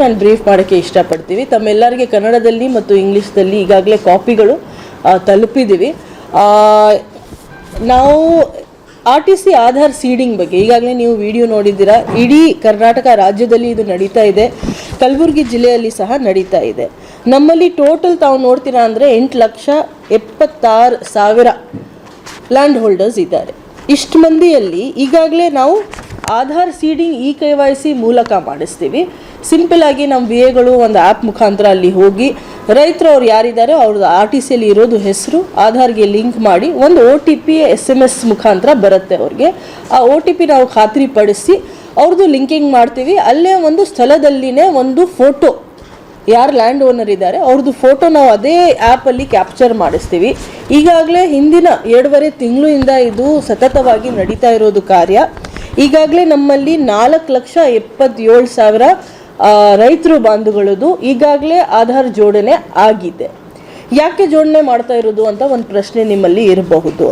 ನಾನು ಬ್ರೀಫ್ ಮಾಡೋಕ್ಕೆ ಇಷ್ಟಪಡ್ತೀವಿ. ತಮ್ಮೆಲ್ಲರಿಗೆ ಕನ್ನಡದಲ್ಲಿ ಮತ್ತು ಇಂಗ್ಲೀಷ್ದಲ್ಲಿ ಈಗಾಗಲೇ ಕಾಪಿಗಳು ತಲುಪಿದ್ದೀವಿ ನಾವು R T C Aadhaar seeding ಬಗ್ಗೆ, ಈಗಾಗಲೇ ನೀವು ವಿಡಿಯೋ ನೋಡಿದ್ದೀರಾ, ಇಡೀ ಕರ್ನಾಟಕ ರಾಜ್ಯದಲ್ಲಿ ಇದು ನಡೀತಾ ಇದೆ. ಕಲಬುರಗಿ ಜಿಲ್ಲೆಯಲ್ಲಿ ಸಹ ನಡೀತಾ ಇದೆ. ನಮ್ಮಲ್ಲಿ ಟೋಟಲ್ ತಾವು ನೋಡ್ತೀರಾ ಅಂದರೆ ಎಂಟು ಲಕ್ಷ ಎಪ್ಪತ್ತಾರು ಸಾವಿರ ಲ್ಯಾಂಡ್ ಹೋಲ್ಡರ್ಸ್ ಇದ್ದಾರೆ. ಇಷ್ಟು ಮಂದಿಯಲ್ಲಿ ಈಗಾಗಲೇ ನಾವು Aadhaar seeding E K Y C ಮೂಲಕ ಮಾಡಿಸ್ತೀವಿ. ಸಿಂಪಲ್ ಆಗಿ ನಮ್ಮ ವಿ ಎಗಳು ಒಂದು ಆ್ಯಪ್ ಮುಖಾಂತರ ಅಲ್ಲಿ ಹೋಗಿ, ರೈತರು ಅವ್ರು ಯಾರಿದ್ದಾರೆ ಅವ್ರದ್ದು ಆರ್ ಟಿ ಸಿಯಲ್ಲಿ ಇರೋದು ಹೆಸರು, ಆಧಾರ್ಗೆ ಲಿಂಕ್ ಮಾಡಿ ಒಂದು O T P S M S ಮುಖಾಂತರ ಬರುತ್ತೆ ಅವ್ರಿಗೆ. ಆ ಒ ಟಿ ಪಿ ನಾವು ಖಾತ್ರಿಪಡಿಸಿ ಅವ್ರದ್ದು ಲಿಂಕಿಂಗ್ ಮಾಡ್ತೀವಿ. ಅಲ್ಲೇ ಒಂದು ಸ್ಥಳದಲ್ಲಿನೇ ಒಂದು ಫೋಟೋ ಯಾರು ಲ್ಯಾಂಡ್ ಓನರ್ ಇದ್ದಾರೆ ಅವ್ರದ್ದು ಫೋಟೋ ನಾವು ಅದೇ ಆ್ಯಪಲ್ಲಿ ಕ್ಯಾಪ್ಚರ್ ಮಾಡಿಸ್ತೀವಿ. ಈಗಾಗಲೇ ಹಿಂದಿನ ಎರಡೂವರೆ ತಿಂಗಳಿಂದ ಇದು ಸತತವಾಗಿ ನಡೀತಾ ಇರೋದು ಕಾರ್ಯ. ಈಗಾಗಲೇ ನಮ್ಮಲ್ಲಿ ನಾಲ್ಕು ಲಕ್ಷ ಎಪ್ಪತ್ತೇಳು ಸಾವಿರ ರೈತರು ಬಾಂಧುಗಳದು ಈಗಾಗಲೇ ಆಧಾರ್ ಜೋಡಣೆ ಆಗಿದೆ. ಯಾಕೆ ಜೋಡಣೆ ಮಾಡ್ತಾ ಇರೋದು ಅಂತ ಒಂದು ಪ್ರಶ್ನೆ ನಿಮ್ಮಲ್ಲಿ ಇರಬಹುದು.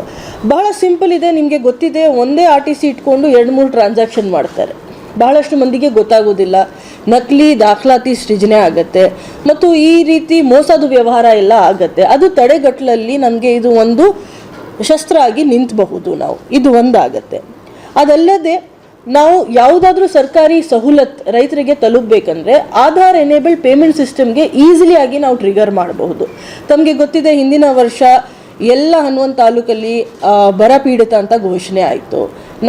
ಬಹಳ ಸಿಂಪಲ್ ಇದೆ, ನಿಮಗೆ ಗೊತ್ತಿದೆ, ಒಂದೇ ಆರ್ ಟಿ ಸಿ ಇಟ್ಕೊಂಡು ಎರಡು ಮೂರು ಟ್ರಾನ್ಸಾಕ್ಷನ್ ಮಾಡ್ತಾರೆ. ಬಹಳಷ್ಟು ಮಂದಿಗೆ ಗೊತ್ತಾಗೋದಿಲ್ಲ. ನಕಲಿ ದಾಖಲಾತಿ ಸೃಜನೆ ಆಗತ್ತೆ. ಮತ್ತು ಈ ರೀತಿ ಮೋಸದ ವ್ಯವಹಾರ ಎಲ್ಲ ಆಗತ್ತೆ. ಅದು ತಡೆಗಟ್ಟಲಲ್ಲಿ ನಮಗೆ ಇದು ಒಂದು ಶಸ್ತ್ರ ಆಗಿ ನಿಂತಬಹುದು ನಾವು. ಇದು ಒಂದಾಗತ್ತೆ. ಅದಲ್ಲದೆ ನಾವು ಯಾವುದಾದ್ರೂ ಸರ್ಕಾರಿ ಸಹೂಲತ್ ರೈತರಿಗೆ ತಲುಪಬೇಕಂದ್ರೆ ಆಧಾರ್ ಎನೇಬಲ್ಡ್ ಪೇಮೆಂಟ್ ಸಿಸ್ಟಮ್ಗೆ ಈಸಿಲಿ ಆಗಿ ನಾವು ಟ್ರಿಗರ್ ಮಾಡಬಹುದು. ತಮಗೆ ಗೊತ್ತಿದೆ ಹಿಂದಿನ ವರ್ಷ ಎಲ್ಲ ಹನುಮಂತ ತಾಲೂಕಲ್ಲಿ ಬರ ಪೀಡಿತ ಅಂತ ಘೋಷಣೆ ಆಯಿತು.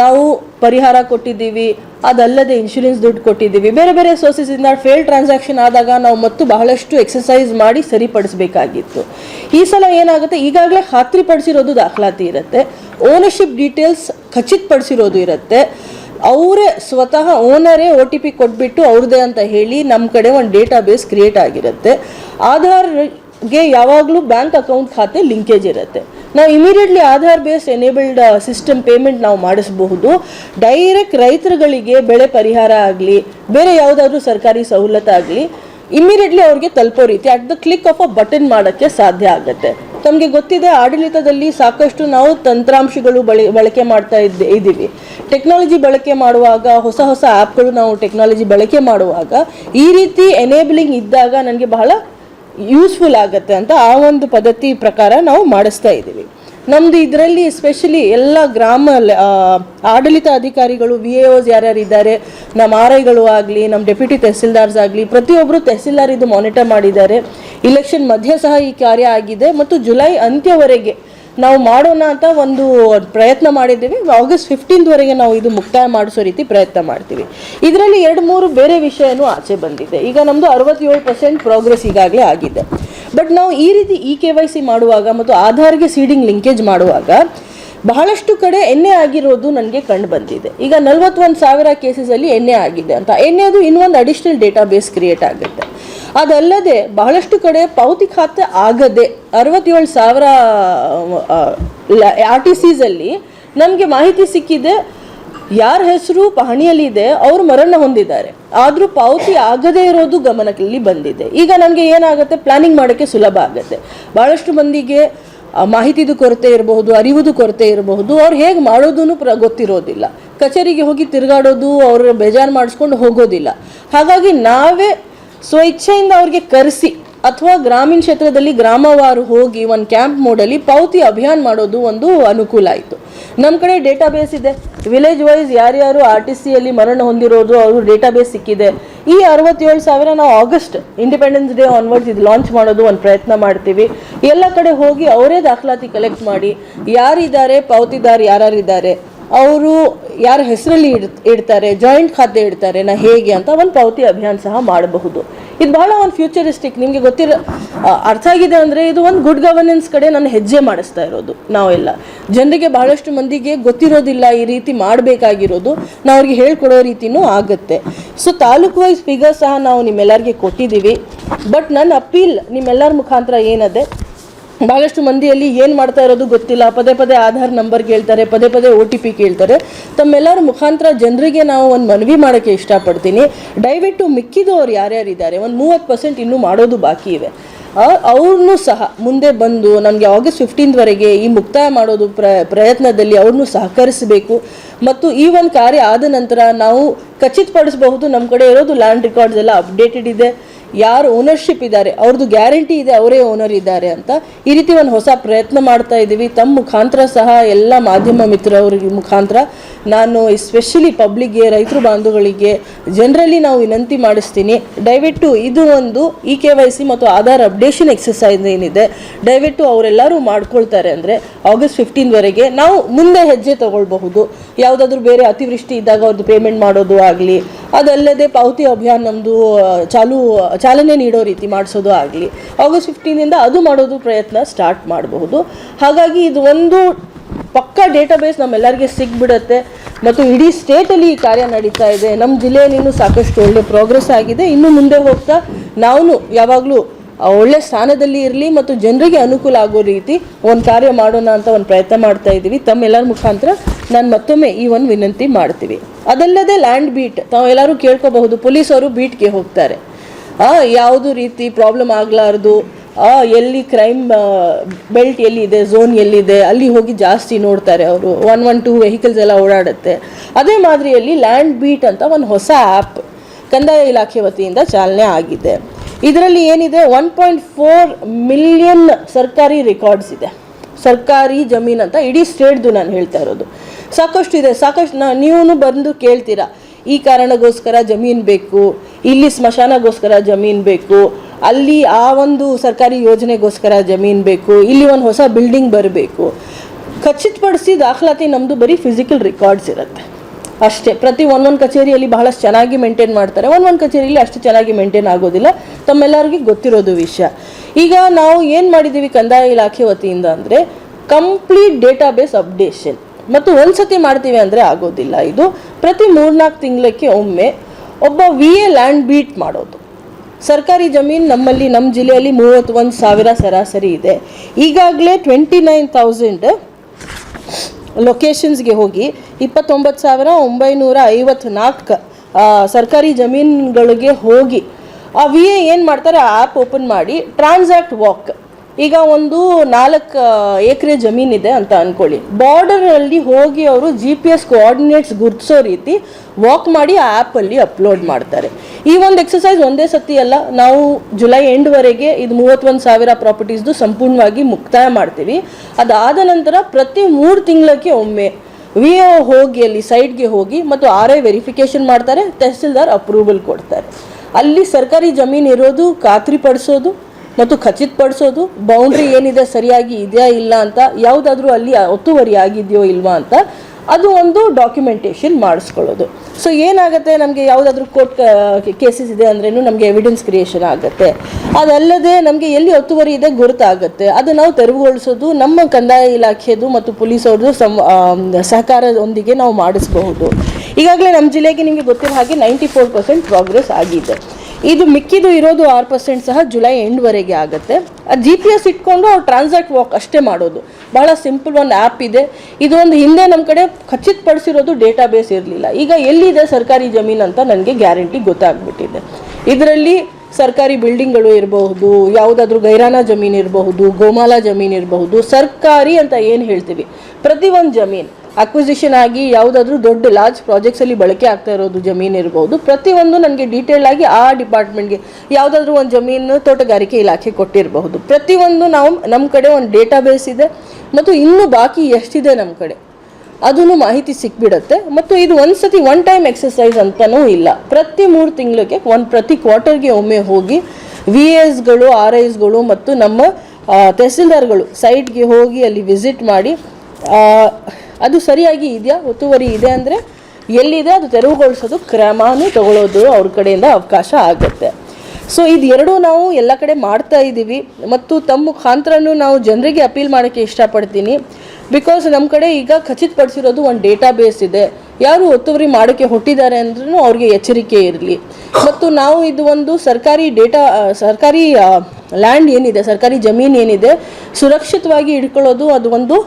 ನಾವು ಪರಿಹಾರ ಕೊಟ್ಟಿದ್ದೀವಿ, ಅದಲ್ಲದೆ ಇನ್ಶೂರೆನ್ಸ್ ದುಡ್ಡು ಕೊಟ್ಟಿದ್ದೀವಿ. ಬೇರೆ ಬೇರೆ ಸೋರ್ಸಸಿಂದ ಫೇಲ್ ಟ್ರಾನ್ಸಾಕ್ಷನ್ ಆದಾಗ ನಾವು ಮತ್ತು ಬಹಳಷ್ಟು ಎಕ್ಸಸೈಸ್ ಮಾಡಿ ಸರಿಪಡಿಸಬೇಕಾಗಿತ್ತು. ಈ ಸಲ ಏನಾಗುತ್ತೆ, ಈಗಾಗಲೇ ಖಾತ್ರಿಪಡಿಸಿರೋದು ದಾಖಲಾತಿ ಇರುತ್ತೆ. ಓನರ್ಶಿಪ್ ಡೀಟೇಲ್ಸ್ ಖಚಿತಪಡಿಸಿರೋದು ಇರುತ್ತೆ. ಅವರೇ ಸ್ವತಃ ಓನರೇ ಒ ಟಿ ಪಿ ಕೊಟ್ಬಿಟ್ಟು ಅವ್ರದ್ದೇ ಅಂತ ಹೇಳಿ ನಮ್ಮ ಕಡೆ ಒಂದು ಡೇಟಾ ಬೇಸ್ ಕ್ರಿಯೇಟ್ ಆಗಿರುತ್ತೆ. ಆಧಾರ್ಗೆ ಯಾವಾಗಲೂ ಬ್ಯಾಂಕ್ ಅಕೌಂಟ್ ಖಾತೆ ಲಿಂಕೇಜ್ ಇರುತ್ತೆ. ನಾವು immediately Aadhaar base enabled system payment ನಾವು ಮಾಡಿಸಬಹುದು. ಡೈರೆಕ್ಟ್ ರೈತರುಗಳಿಗೆ ಬೆಳೆ ಪರಿಹಾರ ಆಗಲಿ, ಬೇರೆ ಯಾವುದಾದ್ರೂ ಸರ್ಕಾರಿ ಸವಲತ್ತಾಗಲಿ ಇಮಿಡಿಯೇಟ್ಲಿ ಅವ್ರಿಗೆ ತಲುಪೋ ರೀತಿ at the click of a button ಮಾಡೋಕ್ಕೆ ಸಾಧ್ಯ ಆಗುತ್ತೆ. ತಮಗೆ ಗೊತ್ತಿದೆ, ಆಡಳಿತದಲ್ಲಿ ಸಾಕಷ್ಟು ನಾವು ತಂತ್ರಾಂಶಗಳು ಬಳಿ, ಬಳಕೆ ಮಾಡ್ತಾ ಇದ್ದೆ, ಇದ್ದೀವಿ. ಟೆಕ್ನಾಲಜಿ ಬಳಕೆ ಮಾಡುವಾಗ, ಹೊಸ ಹೊಸ ಆ್ಯಪ್ಗಳು ನಾವು ಟೆಕ್ನಾಲಜಿ ಬಳಕೆ ಮಾಡುವಾಗ, ಈ ರೀತಿ ಎನೇಬಲಿಂಗ್ ಇದ್ದಾಗ ನನಗೆ ಬಹಳ ಯೂಸ್ಫುಲ್ ಆಗುತ್ತೆ ಅಂತ ಆ ಒಂದು ಪದ್ಧತಿ ಪ್ರಕಾರ ನಾವು ಮಾಡಿಸ್ತಾ ಇದ್ದೀವಿ. ನಮ್ಮದು ಇದರಲ್ಲಿ ಎಸ್ಪೆಷಲಿ ಎಲ್ಲ ಗ್ರಾಮ ಆಡಳಿತ ಅಧಿಕಾರಿಗಳು ವಿ ಎ ಓಸ್ ಯಾರ್ಯಾರು ಇದ್ದಾರೆ ನಮ್ಮ ಆರ್ ಐಗಳು ಆಗಲಿ ನಮ್ಮ ಡೆಪ್ಯೂಟಿ ತಹಸೀಲ್ದಾರ್ಸ್ ಆಗಲಿ ಪ್ರತಿಯೊಬ್ಬರು ತಹಸೀಲ್ದಾರ್ ಇದು ಮಾನಿಟರ್ ಮಾಡಿದ್ದಾರೆ. ಇಲೆಕ್ಷನ್ ಮಧ್ಯೆ ಸಹ ಈ ಕಾರ್ಯ ಆಗಿದೆ ಮತ್ತು ಜುಲೈ ಅಂತ್ಯವರೆಗೆ ನಾವು ಮಾಡೋಣ ಅಂತ ಒಂದು ಪ್ರಯತ್ನ ಮಾಡಿದ್ದೀವಿ. ಆಗಸ್ಟ್ ಫಿಫ್ಟೀನ್ವರೆಗೆ ನಾವು ಇದು ಮುಕ್ತಾಯ ಮಾಡಿಸೋ ರೀತಿ ಪ್ರಯತ್ನ ಮಾಡ್ತೀವಿ. ಇದರಲ್ಲಿ ಎರಡು ಮೂರು ಬೇರೆ ವಿಷಯನೂ ಆಚೆ ಬಂದಿದೆ. ಈಗ ನಮ್ಮದು ಅರವತ್ತೇಳು ಪರ್ಸೆಂಟ್ ಪ್ರೋಗ್ರೆಸ್ ಈಗಾಗಲೇ ಆಗಿದೆ. ಬಟ್ ನಾವು ಈ ರೀತಿ ಇ ಕೆ ವೈ ಸಿ ಮಾಡುವಾಗ ಮತ್ತು ಆಧಾರ್ಗೆ ಸೀಡಿಂಗ್ ಲಿಂಕೇಜ್ ಮಾಡುವಾಗ ಬಹಳಷ್ಟು ಕಡೆ ಎಣ್ಣೆ ಆಗಿರೋದು ನನಗೆ ಕಂಡು ಬಂದಿದೆ. ಈಗ ನಲ್ವತ್ತೊಂದು ಸಾವಿರ ಕೇಸಸಲ್ಲಿ ಎಣ್ಣೆ ಆಗಿದೆ ಅಂತ. ಎಣ್ಣೆದು ಇನ್ನೊಂದು ಅಡಿಷ್ನಲ್ ಡೇಟಾ ಬೇಸ್ ಕ್ರಿಯೇಟ್ ಆಗುತ್ತೆ. ಅದಲ್ಲದೆ ಬಹಳಷ್ಟು ಕಡೆ ಪಾವತಿ ಖಾತೆ ಆಗದೆ ಅರವತ್ತೇಳು ಸಾವಿರ ಆರ್ ಟಿ ಸಿಸಲ್ಲಿ ನಮಗೆ ಮಾಹಿತಿ ಸಿಕ್ಕಿದೆ. ಯಾರ ಹೆಸರು, ಪಹಣಿಯಲ್ಲಿದೆ, ಅವರು ಮರಣ ಹೊಂದಿದ್ದಾರೆ. ಆದರೂ ಪಾವತಿ ಆಗದೇ ಇರೋದು ಗಮನದಲ್ಲಿ ಬಂದಿದೆ. ಈಗ ನನಗೆ ಏನಾಗುತ್ತೆ? ಪ್ಲಾನಿಂಗ್ ಮಾಡೋಕ್ಕೆ ಸುಲಭ ಆಗುತ್ತೆ. ಭಾಳಷ್ಟು ಮಂದಿಗೆ ಮಾಹಿತಿದು ಕೊರತೆ ಇರಬಹುದು, ಅರಿವುದು ಕೊರತೆ ಇರಬಹುದು, ಅವ್ರು ಹೇಗೆ ಮಾಡೋದೂ ಪ್ರ, ಗೊತ್ತಿರೋದಿಲ್ಲ. ಕಚೇರಿಗೆ ಹೋಗಿ ತಿರುಗಾಡೋದು ಅವರು ಬೇಜಾರು ಮಾಡಿಸ್ಕೊಂಡು ಹೋಗೋದಿಲ್ಲ. ಹಾಗಾಗಿ ನಾವೇ ಸ್ವಇಚ್ಛೆಯಿಂದ ಅವ್ರಿಗೆ ಕರೆಸಿ. ಅಥವಾ ಗ್ರಾಮೀಣ ಕ್ಷೇತ್ರದಲ್ಲಿ ಗ್ರಾಮವಾರು ಹೋಗಿ ಒಂದು ಕ್ಯಾಂಪ್ ಮೋಡಲ್ಲಿ ಪಾವತಿ ಅಭಿಯಾನ ಮಾಡೋದು ಒಂದು ಅನುಕೂಲ ಆಯಿತು. ನಮ್ಮ ಕಡೆ ಡೇಟಾಬೇಸ್ ಇದೆ. ವಿಲೇಜ್ ವೈಸ್ ಯಾರ್ಯಾರು ಆರ್ ಟಿ ಸಿಯಲ್ಲಿ ಮರಣ ಹೊಂದಿರೋದು ಅವರು ಡೇಟಾಬೇಸ್ ಸಿಕ್ಕಿದೆ. ಈ ಅರವತ್ತೇಳು ಸಾವಿರ ನಾವು ಆಗಸ್ಟ್ ಇಂಡಿಪೆಂಡೆನ್ಸ್ ಡೇ ಆನ್ವರ್ಡ್ಸ್ ಇದು ಲಾಂಚ್ ಮಾಡೋದು ಒಂದು ಪ್ರಯತ್ನ ಮಾಡ್ತೀವಿ. ಎಲ್ಲ ಕಡೆ ಹೋಗಿ ಅವರೇ ದಾಖಲಾತಿ ಕಲೆಕ್ಟ್ ಮಾಡಿ, ಯಾರಿದ್ದಾರೆ ಪಾವತಿದಾರ ಯಾರ್ಯಾರಿದ್ದಾರೆ, ಅವರು ಯಾರ ಹೆಸರಲ್ಲಿ ಇಡ್, ಇಡ್ತಾರೆ ಜಾಯಿಂಟ್ ಖಾತೆ ಇಡ್ತಾರೆ, ನಾ ಹೇಗೆ ಅಂತ ಒಂದು ಪಾವತಿ ಅಭಿಯಾನ ಸಹ ಮಾಡಬಹುದು. ಇದು ಬಹಳ ಒಂದು ಫ್ಯೂಚರಿಸ್ಟಿಕ್ ನಿಮಗೆ ಗೊತ್ತಿರೋ ಅರ್ಥ ಆಗಿದೆ ಅಂದರೆ ಇದು ಒಂದು ಗುಡ್ ಗವರ್ನೆನ್ಸ್ ಕಡೆ ನಾನು ಹೆಜ್ಜೆ ಮಾಡಿಸ್ತಾ ಇರೋದು, ನಾವೆಲ್ಲ. ಜನರಿಗೆ ಬಹಳಷ್ಟು ಮಂದಿಗೆ ಗೊತ್ತಿರೋದಿಲ್ಲ ಈ ರೀತಿ ಮಾಡಬೇಕಾಗಿರೋದು, ನಾವು ಅವ್ರಿಗೆ ಹೇಳ್ಕೊಡೋ ರೀತಿನೂ ಆಗುತ್ತೆ. ಸೊ ತಾಲೂಕು ವೈಸ್ ಫಿಗರ್ ಸಹ ನಾವು ನಿಮ್ಮೆಲ್ಲರಿಗೆ ಕೊಟ್ಟಿದ್ದೀವಿ ಬಟ್ ನನ್ನ ಅಪೀಲ್ ನಿಮ್ಮೆಲ್ಲರ ಮುಖಾಂತರ ಏನದೆ ಭಾಳಷ್ಟು ಮಂದಿಯಲ್ಲಿ ಏನು ಮಾಡ್ತಾ ಇರೋದು ಗೊತ್ತಿಲ್ಲ. ಪದೇ ಪದೇ ಆಧಾರ್ ನಂಬರ್ ಕೇಳ್ತಾರೆ, ಪದೇ ಪದೇ ಒ ಟಿ ಪಿ ಕೇಳ್ತಾರೆ. ತಮ್ಮೆಲ್ಲರ ಮುಖಾಂತರ ಜನರಿಗೆ ನಾವು ಒಂದು ಮನವಿ ಮಾಡೋಕ್ಕೆ ಇಷ್ಟಪಡ್ತೀನಿ. ದಯವಿಟ್ಟು ಮಿಕ್ಕಿದವ್ರು ಯಾರ್ಯಾರಿದ್ದಾರೆ, ಒಂದು ಮೂವತ್ತು ಪರ್ಸೆಂಟ್ ಇನ್ನೂ ಮಾಡೋದು ಬಾಕಿ ಇವೆ. ಅವ್ರನ್ನೂ ಸಹ ಮುಂದೆ ಬಂದು ನಮಗೆ ಆಗಸ್ಟ್ ಫಿಫ್ಟೀನ್ವರೆಗೆ ಈ ಮುಕ್ತಾಯ ಮಾಡೋದು ಪ್ರ, ಪ್ರಯತ್ನದಲ್ಲಿ ಅವ್ರನ್ನೂ ಸಹಕರಿಸಬೇಕು. ಮತ್ತು ಈ ಒಂದು ಕಾರ್ಯ ಆದ ನಂತರ ನಾವು ಖಚಿತಪಡಿಸಬಹುದು ನಮ್ಮ ಕಡೆ ಇರೋದು ಲ್ಯಾಂಡ್ ರೆಕಾರ್ಡ್ಸ್ ಎಲ್ಲ ಅಪ್ಡೇಟೆಡ್ ಇದೆ. ಯಾರು ಓನರ್ಶಿಪ್ ಇದ್ದಾರೆ, ಅವ್ರದ್ದು ಗ್ಯಾರಂಟಿ ಇದೆ ಅವರೇ ಓನರ್ ಇದ್ದಾರೆ ಅಂತ ಈ ರೀತಿ ಒಂದು ಹೊಸ ಪ್ರಯತ್ನ ಮಾಡ್ತಾ ಇದ್ದೀವಿ. ತಮ್ಮ ಮುಖಾಂತರ ಸಹ ಎಲ್ಲ ಮಾಧ್ಯಮ ಮಿತ್ರವ್ರಿಗೆ ಮುಖಾಂತರ ನಾನು ಎಸ್ಪೆಷಲಿ ಪಬ್ಲಿಕ್ಗೆ ರೈತರು ಬಾಂಧವಗಳಿಗೆ ಜನರಲ್ಲಿ ನಾವು ವಿನಂತಿ ಮಾಡಿಸ್ತೀನಿ. ದಯವಿಟ್ಟು ಇದು ಒಂದು ಇ ಕೆ ವೈ ಸಿ ಮತ್ತು ಆಧಾರ್ ಅಪ್ಡೇಷನ್ ಎಕ್ಸಸೈಸ್ ಏನಿದೆ, ದಯವಿಟ್ಟು ಅವರೆಲ್ಲರೂ ಮಾಡ್ಕೊಳ್ತಾರೆ ಅಂದರೆ ಆಗಸ್ಟ್ ಫಿಫ್ಟೀನ್ವರೆಗೆ ನಾವು ಮುಂದೆ ಹೆಜ್ಜೆ ತಗೊಳ್ಬಹುದು. ಯಾವುದಾದ್ರೂ ಬೇರೆ ಅತಿವೃಷ್ಟಿ ಇದ್ದಾಗ ಅವ್ರದ್ದು ಪೇಮೆಂಟ್ ಮಾಡೋದು ಆಗಲಿ, ಅದಲ್ಲದೆ ಪಾವತಿ ಅಭಿಯಾನ ನಮ್ಮದು ಚಾಲು, ಚಾಲನೆ ನೀಡೋ ರೀತಿ ಮಾಡಿಸೋದು ಆಗಲಿ ಆಗಸ್ಟ್ ಫಿಫ್ಟೀನಿಂದ ಅದು ಮಾಡೋದು ಪ್ರಯತ್ನ ಸ್ಟಾರ್ಟ್ ಮಾಡಬಹುದು. ಹಾಗಾಗಿ ಇದು ಒಂದು ಪಕ್ಕ ಡೇಟಾಬೇಸ್ ನಮ್ಮೆಲ್ಲರಿಗೆ ಸಿಗ್ಬಿಡುತ್ತೆ ಮತ್ತು ಇಡೀ ಸ್ಟೇಟಲ್ಲಿ ಈ ಕಾರ್ಯ ನಡೀತಾ ಇದೆ. ನಮ್ಮ ಜಿಲ್ಲೆಯಲ್ಲಿ ಸಾಕಷ್ಟು ಒಳ್ಳೆ ಪ್ರೋಗ್ರೆಸ್ ಆಗಿದೆ. ಇನ್ನು ಮುಂದೆ ಹೋಗ್ತಾ ನಾವು ಯಾವಾಗಲೂ ಒಳ್ಳೆ ಸ್ಥಾನದಲ್ಲಿ ಇರಲಿ ಮತ್ತು ಜನರಿಗೆ ಅನುಕೂಲ ಆಗೋ ರೀತಿ ಒಂದು ಕಾರ್ಯ ಮಾಡೋಣ ಅಂತ ಒಂದು ಪ್ರಯತ್ನ ಮಾಡ್ತಾ ಇದ್ದೀವಿ. ತಮ್ಮೆಲ್ಲರ ಮುಖಾಂತರ ನಾನು ಮತ್ತೊಮ್ಮೆ ಈ ಒಂದು ವಿನಂತಿ ಮಾಡ್ತೀವಿ. ಅದಲ್ಲದೆ ಲ್ಯಾಂಡ್ ಬೀಟ್ ತಾವು ಎಲ್ಲರೂ ಕೇಳ್ಕೋಬಹುದು. ಪೊಲೀಸವರು ಬೀಟ್ಗೆ ಹೋಗ್ತಾರೆ. ಯಾವುದು ರೀತಿ ಪ್ರಾಬ್ಲಮ್ ಆಗಲಾರ್ದು? ಎಲ್ಲಿ ಕ್ರೈಮ್ ಬೆಲ್ಟ್ ಎಲ್ಲಿದೆ ಝೋನ್ ಎಲ್ಲಿದೆ? ಅಲ್ಲಿ ಹೋಗಿ ಜಾಸ್ತಿ ನೋಡ್ತಾರೆ ಅವರು. ಒನ್ ಒನ್ ಟೂ ವೆಹಿಕಲ್ಸ್ ಎಲ್ಲ ಓಡಾಡುತ್ತೆ. ಅದೇ ಮಾದರಿಯಲ್ಲಿ ಲ್ಯಾಂಡ್ ಬೀಟ್ ಅಂತ ಒಂದು ಹೊಸ ಆ್ಯಪ್ ಕಂದಾಯ ಇಲಾಖೆ ವತಿಯಿಂದ ಚಾಲನೆ ಆಗಿದೆ. ಇದರಲ್ಲಿ ಏನಿದೆ? ಒನ್ ಪಾಯಿಂಟ್ ಫೋರ್ ಮಿಲಿಯನ್ ಸರ್ಕಾರಿ ರೆಕಾರ್ಡ್ಸ್ ಇದೆ. ಸರ್ಕಾರಿ ಜಮೀನು ಅಂತ ಇಡೀ ಸ್ಟೇಟ್ದು ನಾನು ಹೇಳ್ತಾ ಇರೋದು. ಸಾಕಷ್ಟು ಇದೆ. ಸಾಕಷ್ಟು ನಾ ನೀವು ಬಂದು ಕೇಳ್ತೀರಾ? ಈ ಕಾರಣಗೋಸ್ಕರ ಜಮೀನು ಬೇಕು. ಇಲ್ಲಿ ಸ್ಮಶಾನಗೋಸ್ಕರ ಜಮೀನು ಬೇಕು. ಅಲ್ಲಿ ಆ ಒಂದು ಸರ್ಕಾರಿ ಯೋಜನೆಗೋಸ್ಕರ ಜಮೀನು ಬೇಕು. ಇಲ್ಲಿ ಒಂದು ಹೊಸ ಬಿಲ್ಡಿಂಗ್ ಬರಬೇಕು. ಖಚಿತಪಡಿಸಿ ದಾಖಲಾತಿ ನಮ್ಮದು ಬರೀ ಫಿಸಿಕಲ್ ರೆಕಾರ್ಡ್ಸ್ ಇರುತ್ತೆ. ಅಷ್ಟೇ. ಪ್ರತಿ ಒಂದೊಂದು ಕಚೇರಿಯಲ್ಲಿ ಬಹಳಷ್ಟು ಚೆನ್ನಾಗಿ ಮೇಂಟೈನ್ ಮಾಡ್ತಾರೆ. ಒಂದೊಂದು ಕಚೇರಿಯಲ್ಲಿ ಅಷ್ಟು ಚೆನ್ನಾಗಿ ಮೇಂಟೈನ್ ಆಗೋದಿಲ್ಲ. ತಮ್ಮೆಲ್ಲರಿಗೂ ಗೊತ್ತಿರೋದು ವಿಷಯ. ಈಗ ನಾವು ಏನು ಮಾಡಿದ್ದೀವಿ ಕಂದಾಯ ಇಲಾಖೆ ವತಿಯಿಂದ ಅಂದರೆ ಕಂಪ್ಲೀಟ್ ಡೇಟಾಬೇಸ್ ಅಪ್ಡೇಷನ್ ಮತ್ತು ಒಂದ್ಸತಿ ಮಾಡ್ತೀವಿ ಅಂದರೆ ಆಗೋದಿಲ್ಲ ಇದು. ಪ್ರತಿ ಮೂರ್ನಾಲ್ಕು ತಿಂಗಳಕ್ಕೆ ಒಮ್ಮೆ ಒಬ್ಬ ವಿ ಎ ಲ್ಯಾಂಡ್ ಬೀಟ್ ಮಾಡೋದು. ಸರ್ಕಾರಿ ಜಮೀನು ನಮ್ಮಲ್ಲಿ ನಮ್ಮ ಜಿಲ್ಲೆಯಲ್ಲಿ ಮೂವತ್ತೊಂದು ಸಾವಿರ ಸರಾಸರಿ ಇದೆ. ಈಗಾಗಲೇ ಟ್ವೆಂಟಿ ನೈನ್ ತೌಸಂಡ್ ಲೊಕೇಶನ್ಸ್ಗೆ ಹೋಗಿ ಇಪ್ಪತ್ತೊಂಬತ್ತು ಸಾವಿರ ಒಂಬೈನೂರ ಐವತ್ನಾಲ್ಕು ಸರ್ಕಾರಿ ಜಮೀನುಗಳಿಗೆ ಹೋಗಿ. ಆ ವಿ ಎ ಏನು ಮಾಡ್ತಾರೆ? ಆ್ಯಪ್ ಓಪನ್ ಮಾಡಿ ಟ್ರಾನ್ಸಾಕ್ಟ್ ವಾಕ್ ಈಗ ಒಂದು ನಾಲ್ಕು ಎಕರೆ ಜಮೀನಿದೆ ಅಂತ ಅಂದ್ಕೊಳ್ಳಿ ಬಾರ್ಡರಲ್ಲಿ ಹೋಗಿ ಅವರು ಜಿ ಪಿ ಎಸ್ ಕೋಆರ್ಡಿನೇಟ್ಸ್ ಗುರುತಿಸೋ ರೀತಿ ವಾಕ್ ಮಾಡಿ ಆ ಆ್ಯಪಲ್ಲಿ ಅಪ್ಲೋಡ್ ಮಾಡ್ತಾರೆ. ಈ ಒಂದು ಎಕ್ಸಸೈಸ್ ಒಂದೇ ಸತಿ ಅಲ್ಲ, ನಾವು ಜುಲೈ ಎಂಡ್ವರೆಗೆ ಇದು ಮೂವತ್ತೊಂದು ಸಾವಿರ ಪ್ರಾಪರ್ಟೀಸ್ದು ಸಂಪೂರ್ಣವಾಗಿ ಮುಕ್ತಾಯ ಮಾಡ್ತೀವಿ. ಅದಾದ ನಂತರ ಪ್ರತಿ ಮೂರು ತಿಂಗಳಿಗೆ ಒಮ್ಮೆ ವಿ ಒ ಹೋಗಿ, ಅಲ್ಲಿ ಸೈಟ್ಗೆ ಹೋಗಿ ಮತ್ತು ಆರ್ ಐ ವೆರಿಫಿಕೇಷನ್ ಮಾಡ್ತಾರೆ, ತಹಸೀಲ್ದಾರ್ ಅಪ್ರೂವಲ್ ಕೊಡ್ತಾರೆ. ಅಲ್ಲಿ ಸರ್ಕಾರಿ ಜಮೀನು ಇರೋದು ಖಾತ್ರಿಪಡಿಸೋದು ಮತ್ತು ಖಚಿತಪಡಿಸೋದು ಬೌಂಡ್ರಿ ಏನಿದೆ, ಸರಿಯಾಗಿ ಇದೆಯಾ, ಇಲ್ಲ ಅಂತ, ಯಾವುದಾದ್ರೂ ಅಲ್ಲಿ ಒತ್ತುವರಿ ಆಗಿದೆಯೋ, ಇಲ್ವಾ ಅಂತ ಅದು ಒಂದು ಡಾಕ್ಯುಮೆಂಟೇಷನ್ ಮಾಡಿಸ್ಕೊಳ್ಳೋದು. ಸೊ ಏನಾಗುತ್ತೆ? ನಮಗೆ ಯಾವುದಾದ್ರೂ ಕೋರ್ಟ್ ಕೇಸಸ್ ಇದೆ ಅಂದ್ರೂ ನಮಗೆ ಎವಿಡೆನ್ಸ್ ಕ್ರಿಯೇಷನ್ ಆಗುತ್ತೆ. ಅದಲ್ಲದೆ ನಮಗೆ ಎಲ್ಲಿ ಒತ್ತುವರಿ ಇದೆ ಗುರುತಾಗುತ್ತೆ. ಅದು ನಾವು ತೆರವುಗೊಳಿಸೋದು, ನಮ್ಮ ಕಂದಾಯ ಇಲಾಖೆದು ಮತ್ತು ಪೊಲೀಸ್ ಅವ್ರದ್ದು ಸಹಕಾರದೊಂದಿಗೆ ನಾವು ಮಾಡಿಸಬಹುದು. ಈಗಾಗಲೇ ನಮ್ಮ ಜಿಲ್ಲೆಗೆ ನಿಮಗೆ ಗೊತ್ತಿರೋ ಹಾಗೆ ನೈಂಟಿ ಫೋರ್ ಪರ್ಸೆಂಟ್ ಪ್ರೋಗ್ರೆಸ್ ಆಗಿದೆ. ಇದು ಮಿಕ್ಕಿದು ಇರೋದು ಆರು ಪರ್ಸೆಂಟ್ ಸಹ ಜುಲೈ ಎಂಡ್ವರೆಗೆ ಆಗುತ್ತೆ. ಜಿ ಪಿ ಎಸ್ ಇಟ್ಕೊಂಡು ಅವ್ರು ಟ್ರಾನ್ಸಾಕ್ಟ್ ವಾಕ್ ಅಷ್ಟೇ ಮಾಡೋದು. ಬಹಳ ಸಿಂಪಲ್ ಒಂದು ಆ್ಯಪ್ ಇದೆ. ಇದು ಒಂದು ಹಿಂದೆ ನಮ್ಮ ಕಡೆ ಖಚಿತಪಡಿಸಿರೋದು ಡೇಟಾ ಬೇಸ್ ಇರಲಿಲ್ಲ. ಈಗ ಎಲ್ಲಿದೆ ಸರ್ಕಾರಿ ಜಮೀನು ಅಂತ ನನಗೆ ಗ್ಯಾರಂಟಿ ಗೊತ್ತಾಗ್ಬಿಟ್ಟಿದೆ. ಇದರಲ್ಲಿ ಸರ್ಕಾರಿ ಬಿಲ್ಡಿಂಗ್ಗಳು ಇರಬಹುದು, ಯಾವುದಾದ್ರೂ ಗೈರಾನ ಜಮೀನು ಇರಬಹುದು, ಗೋಮಾಲ ಜಮೀನು ಇರಬಹುದು, ಸರ್ಕಾರಿ ಅಂತ ಏನು ಹೇಳ್ತೀವಿ? ಪ್ರತಿಯೊಂದು ಜಮೀನು ಅಕ್ವಿಸಿಷನ್ ಆಗಿ ಯಾವುದಾದ್ರೂ ದೊಡ್ಡ ಲಾರ್ಜ್ ಪ್ರಾಜೆಕ್ಟ್ಸಲ್ಲಿ ಬಳಕೆ ಆಗ್ತಾ ಇರೋದು ಜಮೀನು ಇರಬಹುದು. ಪ್ರತಿಯೊಂದು ನನಗೆ ಡೀಟೇಲ್ ಆಗಿ ಆ ಡಿಪಾರ್ಟ್ಮೆಂಟ್ಗೆ ಯಾವುದಾದ್ರೂ ಒಂದು ಜಮೀನು ತೋಟಗಾರಿಕೆ ಇಲಾಖೆ ಕೊಟ್ಟಿರಬಹುದು. ಪ್ರತಿಯೊಂದು ನಾವು ನಮ್ಮ ಕಡೆ ಒಂದು ಡೇಟಾ ಬೇಸ್ ಇದೆ, ಮತ್ತು ಇನ್ನೂ ಬಾಕಿ ಎಷ್ಟಿದೆ ನಮ್ಮ ಕಡೆ? ಅದನ್ನು ಮಾಹಿತಿ ಸಿಕ್ಬಿಡುತ್ತೆ. ಮತ್ತು ಇದು ಒಂದು ಸತಿ ಒನ್ ಟೈಮ್ ಎಕ್ಸಸೈಸ್ ಅಂತಲೂ ಇಲ್ಲ. ಪ್ರತಿ ಮೂರು ತಿಂಗಳಿಗೆ ಒಂದು, ಪ್ರತಿ ಕ್ವಾರ್ಟರ್ಗೆ ಒಮ್ಮೆ ಹೋಗಿ ವಿ ಎಸ್ಗಳು ಆರ್ ಐಸ್ಗಳು ಮತ್ತು ನಮ್ಮ ತಹಸೀಲ್ದಾರ್ಗಳು ಸೈಟ್ಗೆ ಹೋಗಿ ಅಲ್ಲಿ ವಿಸಿಟ್ ಮಾಡಿ ಅದು ಸರಿಯಾಗಿ ಇದೆಯಾ, ಒತ್ತುವರಿ ಇದೆ ಅಂದರೆ ಎಲ್ಲಿದೆ, ಅದು ತೆರವುಗೊಳಿಸೋದು ಕ್ರಮನೂ ತಗೊಳ್ಳೋದು ಅವ್ರ ಕಡೆಯಿಂದ ಅವಕಾಶ ಆಗುತ್ತೆ. ಸೊ ಇದು ಎರಡೂ ನಾವು ಎಲ್ಲ ಕಡೆ ಮಾಡ್ತಾ ಇದ್ದೀವಿ ಮತ್ತು ತಮ್ಮ ಮುಖಾಂತರನೂ ನಾವು ಜನರಿಗೆ ಅಪೀಲ್ ಮಾಡೋಕ್ಕೆ ಇಷ್ಟಪಡ್ತೀನಿ. ಬಿಕಾಸ್ ನಮ್ಮ ಕಡೆ ಈಗ ಖಚಿತಪಡಿಸಿರೋದು ಒಂದು ಡೇಟಾ ಬೇಸ್ ಇದೆ. ಯಾರು ಒತ್ತುವರಿ ಮಾಡೋಕ್ಕೆ ಹೊಟ್ಟಿದ್ದಾರೆ ಅಂದ್ರೂ ಅವ್ರಿಗೆ ಎಚ್ಚರಿಕೆ ಇರಲಿ. ಮತ್ತು ನಾವು ಇದು ಒಂದು ಸರ್ಕಾರಿ ಡೇಟಾ ಸರ್ಕಾರಿ ಲ್ಯಾಂಡ್ ಏನಿದೆ, ಸರ್ಕಾರಿ ಜಮೀನು ಏನಿದೆ, ಸುರಕ್ಷಿತವಾಗಿ ಇಟ್ಕೊಳ್ಳೋದು ಅದು ಒಂದು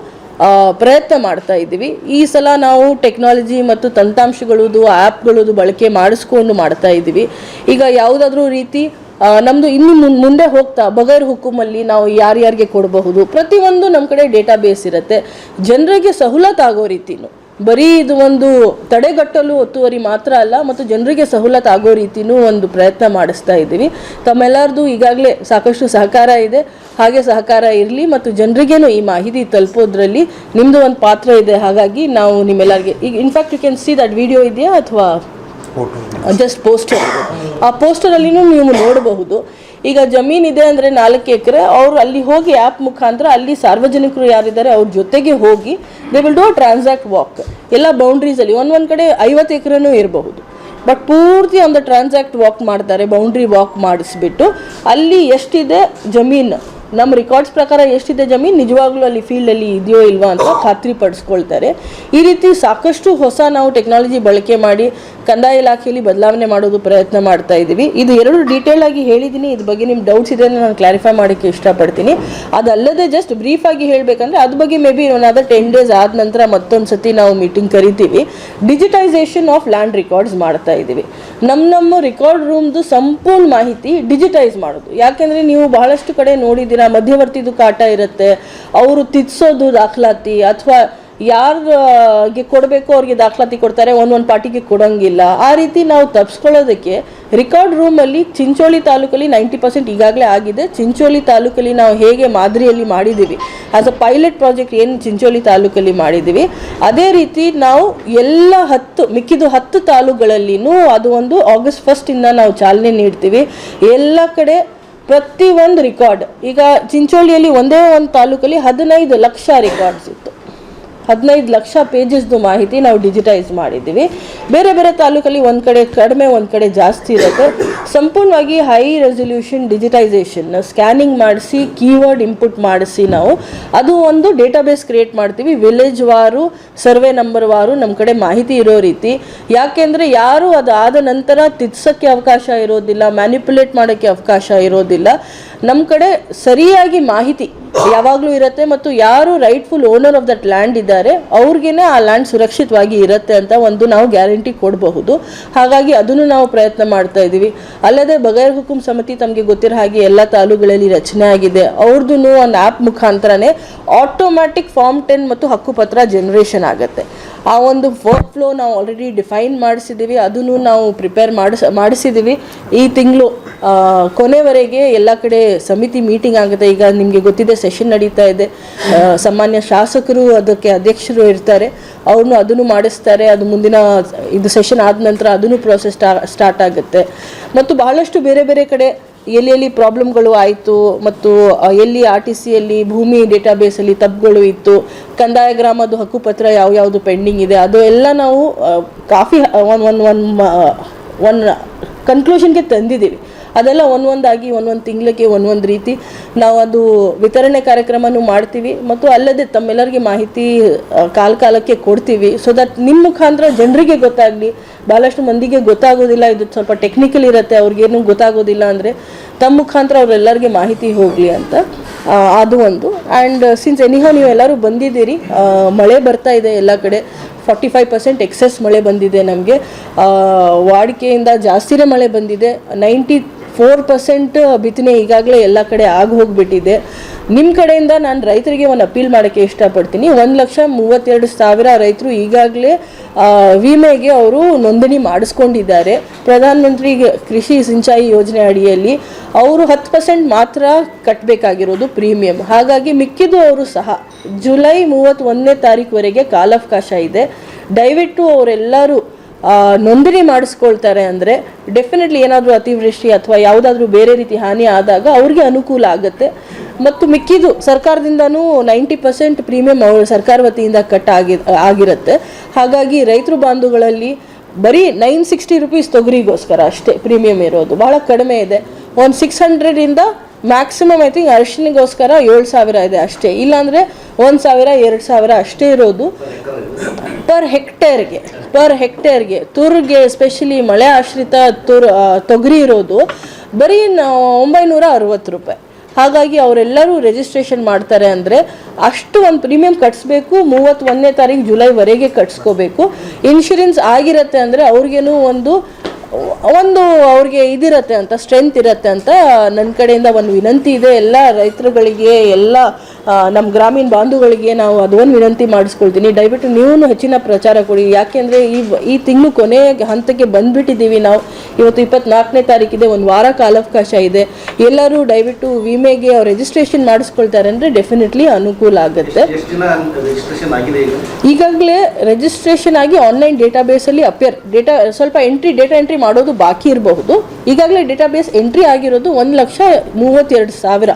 ಪ್ರಯತ್ನ ಮಾಡ್ತಾ ಇದ್ದೀವಿ. ಈ ಸಲ ನಾವು ಟೆಕ್ನಾಲಜಿ ಮತ್ತು ತಂತ್ರಾಂಶಗಳದು ಆ್ಯಪ್ಗಳದು ಬಳಕೆ ಮಾಡಿಸ್ಕೊಂಡು ಮಾಡ್ತಾ ಇದ್ದೀವಿ. ಈಗ ಯಾವುದಾದ್ರೂ ರೀತಿ ಆ, ನಮ್ದು ಇನ್ನು ಮುಂದೆ ಹೋಗ್ತಾ ಬಗರ್ ಹುಕುಮಲ್ಲಿ ನಾವು ಯಾರ್ಯಾರಿಗೆ ಕೊಡಬಹುದು ಪ್ರತಿಯೊಂದು ನಮ್ಮ ಕಡೆ ಡೇಟಾ ಬೇಸ್ ಇರುತ್ತೆ. ಜನರಿಗೆ ಸಹುಲತ್ ಆಗೋ ರೀತಿನೂ ಬರೀ ಇದು ಒಂದು ತಡೆಗಟ್ಟಲು ಒತ್ತುವರಿ ಮಾತ್ರ ಅಲ್ಲ ಮತ್ತು ಜನರಿಗೆ ಸಹುಲತ್ ಆಗೋ ರೀತಿನೂ ಒಂದು ಪ್ರಯತ್ನ ಮಾಡಿಸ್ತಾ ಇದ್ದೀವಿ. ತಮ್ಮೆಲ್ಲರದು ಈಗಾಗಲೇ ಸಾಕಷ್ಟು ಸಹಕಾರ ಇದೆ ಹಾಗೆ ಸಹಕಾರ ಇರಲಿ ಮತ್ತು ಜನರಿಗೇನು ಈ ಮಾಹಿತಿ ತಲುಪೋದ್ರಲ್ಲಿ ನಿಮ್ಮದು ಒಂದು ಪಾತ್ರ ಇದೆ. ಹಾಗಾಗಿ ನಾವು ನಿಮ್ಮೆಲ್ಲರಿಗೆ ಈಗ in fact you can see that video ಇದೆಯಾ ಅಥವಾ? ಜಸ್ಟ್ ಪೋಸ್ಟರ್ ಆ ಪೋಸ್ಟರಲ್ಲಿನೂ ನೀವು ನೋಡಬಹುದು. ಈಗ ಜಮೀನಿದೆ ಅಂದರೆ ನಾಲ್ಕು ಎಕರೆ. ಅವರು ಅಲ್ಲಿ ಹೋಗಿ ಆ್ಯಪ್ ಮುಖಾಂತರ ಅಲ್ಲಿ ಸಾರ್ವಜನಿಕರು ಯಾರಿದ್ದಾರೆ ಅವ್ರ ಜೊತೆಗೆ ಹೋಗಿ they will do transact walk ಎಲ್ಲ ಬೌಂಡ್ರೀಸಲ್ಲಿ ಒಂದು ಒಂದು ಕಡೆ ಐವತ್ತು ಎಕರೆನೂ ಇರಬಹುದು. ಬಟ್ ಪೂರ್ತಿ ಒಂದು ಟ್ರಾನ್ಸಾಕ್ಟ್ ವಾಕ್ ಮಾಡ್ತಾರೆ. ಬೌಂಡ್ರಿ ವಾಕ್ ಮಾಡಿಸ್ಬಿಟ್ಟು ಅಲ್ಲಿ ಎಷ್ಟಿದೆ ಜಮೀನು? ನಮ್ಮ ರೆಕಾರ್ಡ್ಸ್ ಪ್ರಕಾರ ಎಷ್ಟಿದೆ ಜಮೀನ್? ನಿಜವಾಗ್ಲೂ ಅಲ್ಲಿ ಫೀಲ್ಡಲ್ಲಿ ಇದೆಯೋ ಇಲ್ವಾ ಅಂತ ಖಾತ್ರಿ ಪಡಿಸ್ಕೊಳ್ತಾರೆ. ಈ ರೀತಿ ಸಾಕಷ್ಟು ಹೊಸ ನಾವು ಟೆಕ್ನಾಲಜಿ ಬಳಕೆ ಮಾಡಿ ಕಂದಾಯ ಇಲಾಖೆಯಲ್ಲಿ ಬದಲಾವಣೆ ಮಾಡೋದು ಪ್ರಯತ್ನ ಮಾಡ್ತಾ ಇದ್ದೀವಿ. ಇದು ಎರಡು ಡೀಟೇಲ್ ಆಗಿ ಹೇಳಿದ್ದೀನಿ. ಇದ್ರ ಬಗ್ಗೆ ನಿಮ್ಮ ಡೌಟ್ಸ್ ಇದೆ ನಾನು ಕ್ಲಾರಿಫೈ ಮಾಡೋಕ್ಕೆ ಇಷ್ಟಪಡ್ತೀನಿ. ಅದಲ್ಲದೆ ಜಸ್ಟ್ ಬ್ರೀಫ್ ಆಗಿ ಹೇಳಬೇಕಂದ್ರೆ ಅದ್ರ ಬಗ್ಗೆ maybe one ten days ಆದ ನಂತರ ಮತ್ತೊಂದು ಸತಿ ನಾವು ಮೀಟಿಂಗ್ ಕರಿತೀವಿ. ಡಿಜಿಟೈಸೇಷನ್ ಆಫ್ ಲ್ಯಾಂಡ್ ರೆಕಾರ್ಡ್ಸ್ ಮಾಡ್ತಾ ಇದ್ದೀವಿ. ನಮ್ಮ ನಮ್ಮ ರೆಕಾರ್ಡ್ ರೂಮ್ದು ಸಂಪೂರ್ಣ ಮಾಹಿತಿ ಡಿಜಿಟೈಸ್ ಮಾಡೋದು. ಯಾಕೆಂದರೆ ನೀವು ಬಹಳಷ್ಟು ಕಡೆ ನೋಡಿದ್ದೀರಾ, ಮಧ್ಯವರ್ತಿದು ಕಾಟ ಇರುತ್ತೆ, ಅವರು ತಿದ್ಸೋದು ದಾಖಲಾತಿ ಅಥವಾ ಯಾರಿಗೆ ಕೊಡಬೇಕು ಅವ್ರಿಗೆ ದಾಖಲಾತಿ ಕೊಡ್ತಾರೆ ಒಂದೊಂದು ಪಾರ್ಟಿಗೆ ಕೊಡೋಂಗಿಲ್ಲ. ಆ ರೀತಿ ನಾವು ತಪ್ಪಿಸ್ಕೊಳ್ಳೋದಕ್ಕೆ ರೆಕಾರ್ಡ್ ರೂಮಲ್ಲಿ ಚಿಂಚೋಳಿ ತಾಲೂಕಲ್ಲಿ ನೈಂಟಿ ಪರ್ಸೆಂಟ್ ಈಗಾಗಲೇ ಆಗಿದೆ. ಚಿಂಚೋಳಿ ತಾಲೂಕಲ್ಲಿ ನಾವು ಹೇಗೆ ಮಾದರಿಯಲ್ಲಿ ಮಾಡಿದ್ದೀವಿ ಆಸ್ ಅ ಪೈಲಟ್ ಪ್ರಾಜೆಕ್ಟ್ ಏನು ಚಿಂಚೋಳಿ ತಾಲೂಕಲ್ಲಿ ಮಾಡಿದ್ದೀವಿ, ಅದೇ ರೀತಿ ನಾವು ಎಲ್ಲ ಹತ್ತು ಮಿಕ್ಕಿದು ಹತ್ತು ತಾಲೂಕುಗಳಲ್ಲಿನೂ ಅದು ಒಂದು ಆಗಸ್ಟ್ ಫಸ್ಟಿಂದ ನಾವು ಚಾಲನೆ ನೀಡ್ತೀವಿ. ಎಲ್ಲ ಕಡೆ ಪ್ರತಿ ಒಂದು ರೆಕಾರ್ಡ್ ಈಗ ಚಿಂಚೋಳಿಯಲ್ಲಿ ಒಂದೇ ಒಂದು ತಾಲೂಕಲ್ಲಿ ಹದಿನೈದು ಲಕ್ಷ ರೆಕಾರ್ಡ್ಸ್ ಇತ್ತು. ಹದಿನೈದು ಲಕ್ಷ ಪೇಜಸ್ದು ಮಾಹಿತಿ ನಾವು ಡಿಜಿಟೈಸ್ ಮಾಡಿದ್ದೀವಿ. ಬೇರೆ ಬೇರೆ ತಾಲೂಕಲ್ಲಿ ಒಂದು ಕಡೆ ಕಡಿಮೆ, ಒಂದು ಕಡೆ ಜಾಸ್ತಿ ಇರುತ್ತೆ. ಸಂಪೂರ್ಣವಾಗಿ ಹೈ ರೆಸೊಲ್ಯೂಷನ್ ಡಿಜಿಟೈಸೇಷನ್ ಸ್ಕ್ಯಾನಿಂಗ್ ಮಾಡಿಸಿ ಕೀವರ್ಡ್ ಇಂಪುಟ್ ಮಾಡಿಸಿ ನಾವು. ಅದು ಒಂದು ಡೇಟಾಬೇಸ್ ಕ್ರಿಯೇಟ್ ಮಾಡ್ತೀವಿ. ವಿಲೇಜ್ ವಾರು ಸರ್ವೆ ನಂಬರ್ ವಾರು ನಮ್ಮ ಕಡೆ ಮಾಹಿತಿ ಇರೋ ರೀತಿ. ಯಾಕೆಂದರೆ ಯಾರು ಅದಾದ ನಂತರ ತಿದ್ಸೋಕ್ಕೆ ಅವಕಾಶ ಇರೋದಿಲ್ಲ ಮ್ಯಾನಿಪುಲೇಟ್ ಮಾಡೋಕ್ಕೆ ಅವಕಾಶ ಇರೋದಿಲ್ಲ. ನಮ್ಮ ಕಡೆ ಸರಿಯಾಗಿ ಮಾಹಿತಿ ಯಾವಾಗಲೂ ಇರುತ್ತೆ ಮತ್ತು ಯಾರು rightful owner of that land ಇದ್ದಾರೆ, ಅವ್ರಿಗೇನೆ ಆ ಲ್ಯಾಂಡ್ ಸುರಕ್ಷಿತವಾಗಿ ಇರುತ್ತೆ ಅಂತ ಒಂದು ನಾವು ಗ್ಯಾರಂಟಿ ಕೊಡಬಹುದು. ಹಾಗಾಗಿ ಅದನ್ನು ನಾವು ಪ್ರಯತ್ನ ಮಾಡ್ತಾ ಇದ್ದೀವಿ. ಅಲ್ಲದೆ ಬಗೈರ್ ಹುಕುಂ ಸಮಿತಿ ತಮಗೆ ಗೊತ್ತಿರೋ ಹಾಗೆ ಎಲ್ಲ ತಾಲೂಕುಗಳಲ್ಲಿ ರಚನೆ ಆಗಿದೆ. ಅವ್ರದ್ದು ಒಂದು ಆ್ಯಪ್ ಮುಖಾಂತರನೇ ಆಟೋಮ್ಯಾಟಿಕ್ ಫಾರ್ಮ್ ಟೆನ್ ಮತ್ತು ಹಕ್ಕುಪತ್ರ ಜನರೇಷನ್ ಆಗುತ್ತೆ. ಆ ಒಂದು ವರ್ಕ್ ಫ್ಲೋ ನಾವು ಆಲ್ರೆಡಿ ಡಿಫೈನ್ ಮಾಡಿಸಿದ್ದೀವಿ. ಅದನ್ನು ನಾವು ಪ್ರಿಪೇರ್ ಮಾಡಿಸ್, ಮಾಡಿಸಿದ್ದೀವಿ. ಈ ತಿಂಗಳು ಕೊನೆವರೆಗೆ ಎಲ್ಲ ಕಡೆ ಸಮಿತಿ ಮೀಟಿಂಗ್ ಆಗುತ್ತೆ. ಈಗ ನಿಮಗೆ ಗೊತ್ತಿದೆ ಸೆಷನ್ ನಡೀತಾ ಇದೆ. ಸಾಮಾನ್ಯ ಶಾಸಕರು, ಅದಕ್ಕೆ ಅಧ್ಯಕ್ಷರು ಇರ್ತಾರೆ. ಅವ್ರನ್ನು ಅದನ್ನು ಮಾಡಿಸ್ತಾರೆ. ಅದು ಮುಂದಿನ ಇದು ಸೆಷನ್ ಆದ ನಂತರ ಅದನ್ನು ಪ್ರೋಸೆಸ್ ಸ್ಟಾರ್ಟ್ ಆಗುತ್ತೆ. ಮತ್ತು ಬಹಳಷ್ಟು ಬೇರೆ ಬೇರೆ ಕಡೆ ಎಲ್ಲಿ ಎಲ್ಲಿ ಪ್ರಾಬ್ಲಮ್ಗಳು ಆಯಿತು ಮತ್ತು ಎಲ್ಲಿ ಆರ್ ಟಿ ಸಿಯಲ್ಲಿ ಭೂಮಿ ಡೇಟಾಬೇಸಲ್ಲಿ ತಪ್ಪುಗಳು ಇತ್ತು, ಕಂದಾಯ ಗ್ರಾಮದ ಹಕ್ಕುಪತ್ರ ಯಾವ ಯಾವುದು ಪೆಂಡಿಂಗ್ ಇದೆ, ಅದು ಎಲ್ಲ ನಾವು coffee one one one one ಕನ್ಕ್ಲೂಷನ್ಗೆ ತಂದಿದ್ದೀವಿ. ಅದೆಲ್ಲ ಒಂದೊಂದಾಗಿ, ಒಂದೊಂದು ತಿಂಗಳಿಗೆ ಒಂದೊಂದು ರೀತಿ ನಾವು ಅದು ವಿತರಣೆ ಕಾರ್ಯಕ್ರಮನೂ ಮಾಡ್ತೀವಿ ಮತ್ತು ಅಲ್ಲದೆ ತಮ್ಮೆಲ್ಲರಿಗೆ ಮಾಹಿತಿ ಕಾಲ ಕಾಲಕ್ಕೆ ಕೊಡ್ತೀವಿ. ಸೊ ದಟ್ ನಿಮ್ಮ ಮುಖಾಂತರ ಜನರಿಗೆ ಗೊತ್ತಾಗಲಿ ಭಾಳಷ್ಟು ಮಂದಿಗೆ ಗೊತ್ತಾಗೋದಿಲ್ಲ, ಇದು ಸ್ವಲ್ಪ ಟೆಕ್ನಿಕಲ್ ಇರುತ್ತೆ, ಅವ್ರಿಗೇನು ಗೊತ್ತಾಗೋದಿಲ್ಲ ಅಂದರೆ ತಮ್ಮ ಮುಖಾಂತರ ಅವರೆಲ್ಲರಿಗೆ ಮಾಹಿತಿ ಹೋಗಲಿ ಅಂತ ಅದು ಒಂದು. ಆ್ಯಂಡ್ ಸಿನ್ಸ್ ಎನಿಹೋ ನೀವು ಎಲ್ಲರೂ ಬಂದಿದ್ದೀರಿ ಮಳೆ ಬರ್ತಾ ಇದೆ ಎಲ್ಲ ಕಡೆ ಫಾರ್ಟಿ ಫೈವ್ ಪರ್ಸೆಂಟ್ ಎಕ್ಸೆಸ್ ಮಳೆ ಬಂದಿದೆ ನಮಗೆ. ವಾಡಿಕೆಯಿಂದ ಜಾಸ್ತಿನೇ ಮಳೆ ಬಂದಿದೆ. ನೈಂಟಿ ಫೋರ್ ಪರ್ಸೆಂಟ್ ಬಿತ್ತನೆ ಈಗಾಗಲೇ ಎಲ್ಲ ಕಡೆ ಆಗಿ ಹೋಗಿಬಿಟ್ಟಿದೆ. ನಿಮ್ಮ ಕಡೆಯಿಂದ ನಾನು ರೈತರಿಗೆ ಒಂದು ಅಪೀಲ್ ಮಾಡೋಕ್ಕೆ ಇಷ್ಟಪಡ್ತೀನಿ. ಒಂದು ಲಕ್ಷ ಮೂವತ್ತೆರಡು ಸಾವಿರ ರೈತರು ಈಗಾಗಲೇ ವಿಮೆಗೆ ಅವರು ನೋಂದಣಿ ಮಾಡಿಸ್ಕೊಂಡಿದ್ದಾರೆ. ಪ್ರಧಾನಮಂತ್ರಿ ಕೃಷಿ ಸಿಂಚಾಯಿ ಯೋಜನೆ ಅಡಿಯಲ್ಲಿ ಅವರು ಹತ್ತು ಪರ್ಸೆಂಟ್ ಮಾತ್ರ ಕಟ್ಟಬೇಕಾಗಿರೋದು ಪ್ರೀಮಿಯಂ. ಹಾಗಾಗಿ ಮಿಕ್ಕಿದ್ದು ಅವರು ಸಹ. ಜುಲೈ ಮೂವತ್ತೊಂದನೇ ತಾರೀಕುವರೆಗೆ ಕಾಲಾವಕಾಶ ಇದೆ. ದಯವಿಟ್ಟು ಅವರೆಲ್ಲರೂ ನೋಂದಣಿ ಮಾಡಿಸ್ಕೊಳ್ತಾರೆ ಅಂದರೆ ಡೆಫಿನೆಟ್ಲಿ ಏನಾದರೂ ಅತಿವೃಷ್ಟಿ ಅಥವಾ ಯಾವುದಾದ್ರೂ ಬೇರೆ ರೀತಿ ಹಾನಿ ಆದಾಗ ಅವ್ರಿಗೆ ಅನುಕೂಲ ಆಗುತ್ತೆ. ಮತ್ತು ಮಿಕ್ಕಿದು ಸರ್ಕಾರದಿಂದನೂ ನೈಂಟಿ ಪರ್ಸೆಂಟ್ ಪ್ರೀಮಿಯಂ ಅವ್ರ ಸರ್ಕಾರ ವತಿಯಿಂದ ಕಟ್ ಆಗಿ, ಆಗಿರುತ್ತೆ. ಹಾಗಾಗಿ ರೈತರು ಬಾಂಧುಗಳಲ್ಲಿ ಬರೀ ನೈನ್ ಸಿಕ್ಸ್ಟಿ ರುಪೀಸ್ ತೊಗರಿಗೋಸ್ಕರ ಅಷ್ಟೇ ಪ್ರೀಮಿಯಂ ಇರೋದು. ಭಾಳ ಕಡಿಮೆ ಇದೆ. ಒಂದು ಸಿಕ್ಸ್ ಹಂಡ್ರೆಡಿಂದ ಮ್ಯಾಕ್ಸಿಮಮ್ ಐ ತಿಂಕ್ ಅರಿಶಿನಿಗೋಸ್ಕರ ಏಳು ಸಾವಿರ ಇದೆ ಅಷ್ಟೇ. ಇಲ್ಲಾಂದರೆ ಒಂದು ಸಾವಿರ, ಎರಡು ಸಾವಿರ ಅಷ್ಟೇ ಇರೋದು. ಪರ್ ಹೆಕ್ಟೇರ್ಗೆ ಪರ್ ಹೆಕ್ಟೇರ್ಗೆ ತುರ್ಗೆ ಎಸ್ಪೆಷಲಿ ಮಳೆ ಆಶ್ರಿತ ತುರ್ ತೊಗರಿ ಇರೋದು ಬರೀ ಒಂಬೈನೂರ ಅರವತ್ತು ರೂಪಾಯಿ. ಹಾಗಾಗಿ ಅವರೆಲ್ಲರೂ ರಿಜಿಸ್ಟ್ರೇಷನ್ ಮಾಡ್ತಾರೆ ಅಂದರೆ ಅಷ್ಟು ಒಂದು ಪ್ರೀಮಿಯಂ ಕಟ್ಸ್ಬೇಕು, ಮೂವತ್ತೊಂದನೇ ತಾರೀಕು ಜುಲೈವರೆಗೆ ಕಟ್ಸ್ಕೋಬೇಕು. ಇನ್ಶೂರೆನ್ಸ್ ಆಗಿರುತ್ತೆ ಅಂದರೆ ಅವ್ರಿಗೇನು ಒಂದು ಒಂದು ಅವ್ರಿಗೆ ಇದಿರತ್ತೆ ಅಂತ ಸ್ಟ್ರೆಂತ್ ಇರತ್ತೆ ಅಂತ ನನ್ನ ಕಡೆಯಿಂದ ಒಂದು ವಿನಂತಿ ಇದೆ. ಎಲ್ಲ ರೈತರುಗಳಿಗೆ, ಎಲ್ಲ ನಮ್ಮ ಗ್ರಾಮೀಣ ಬಾಂಧುಗಳಿಗೆ ನಾವು ಅದೊಂದು ವಿನಂತಿ ಮಾಡಿಸ್ಕೊಳ್ತೀನಿ. ದಯವಿಟ್ಟು ನೀವು ಹೆಚ್ಚಿನ ಪ್ರಚಾರ ಕೊಡಿ. ಯಾಕೆಂದರೆ ಈ ಈ ತಿಂಗಳು ಕೊನೆಯ ಹಂತಕ್ಕೆ ಬಂದುಬಿಟ್ಟಿದ್ದೀವಿ ನಾವು. ಇವತ್ತು ಇಪ್ಪತ್ನಾಲ್ಕನೇ ತಾರೀಕಿದೆ ಒಂದು ವಾರ ಕಾಲಾವಕಾಶ ಇದೆ. ಎಲ್ಲರೂ ದಯವಿಟ್ಟು ವಿಮೆಗೆ ಅವ್ರು ರಿಜಿಸ್ಟ್ರೇಷನ್ ಮಾಡಿಸ್ಕೊಳ್ತಾರೆ ಅಂದರೆ ಡೆಫಿನೆಟ್ಲಿ ಅನುಕೂಲ ಆಗುತ್ತೆ. ಈಗಾಗಲೇ ರಿಜಿಸ್ಟ್ರೇಷನ್ ಆಗಿ ಆನ್ಲೈನ್ ಡೇಟಾಬೇಸಲ್ಲಿ ಅಪಿಯರ್ ಡೇಟಾ ಸ್ವಲ್ಪ ಎಂಟ್ರಿ ಡೇಟಾ ಎಂಟ್ರಿ ಮಾಡೋದು ಬಾಕಿ ಇರಬಹುದು. ಈಗಾಗಲೇ ಡೇಟಾಬೇಸ್ ಎಂಟ್ರಿ ಆಗಿರೋದು ಒಂದು ಲಕ್ಷ ಮೂವತ್ತೆರಡು ಸಾವಿರ.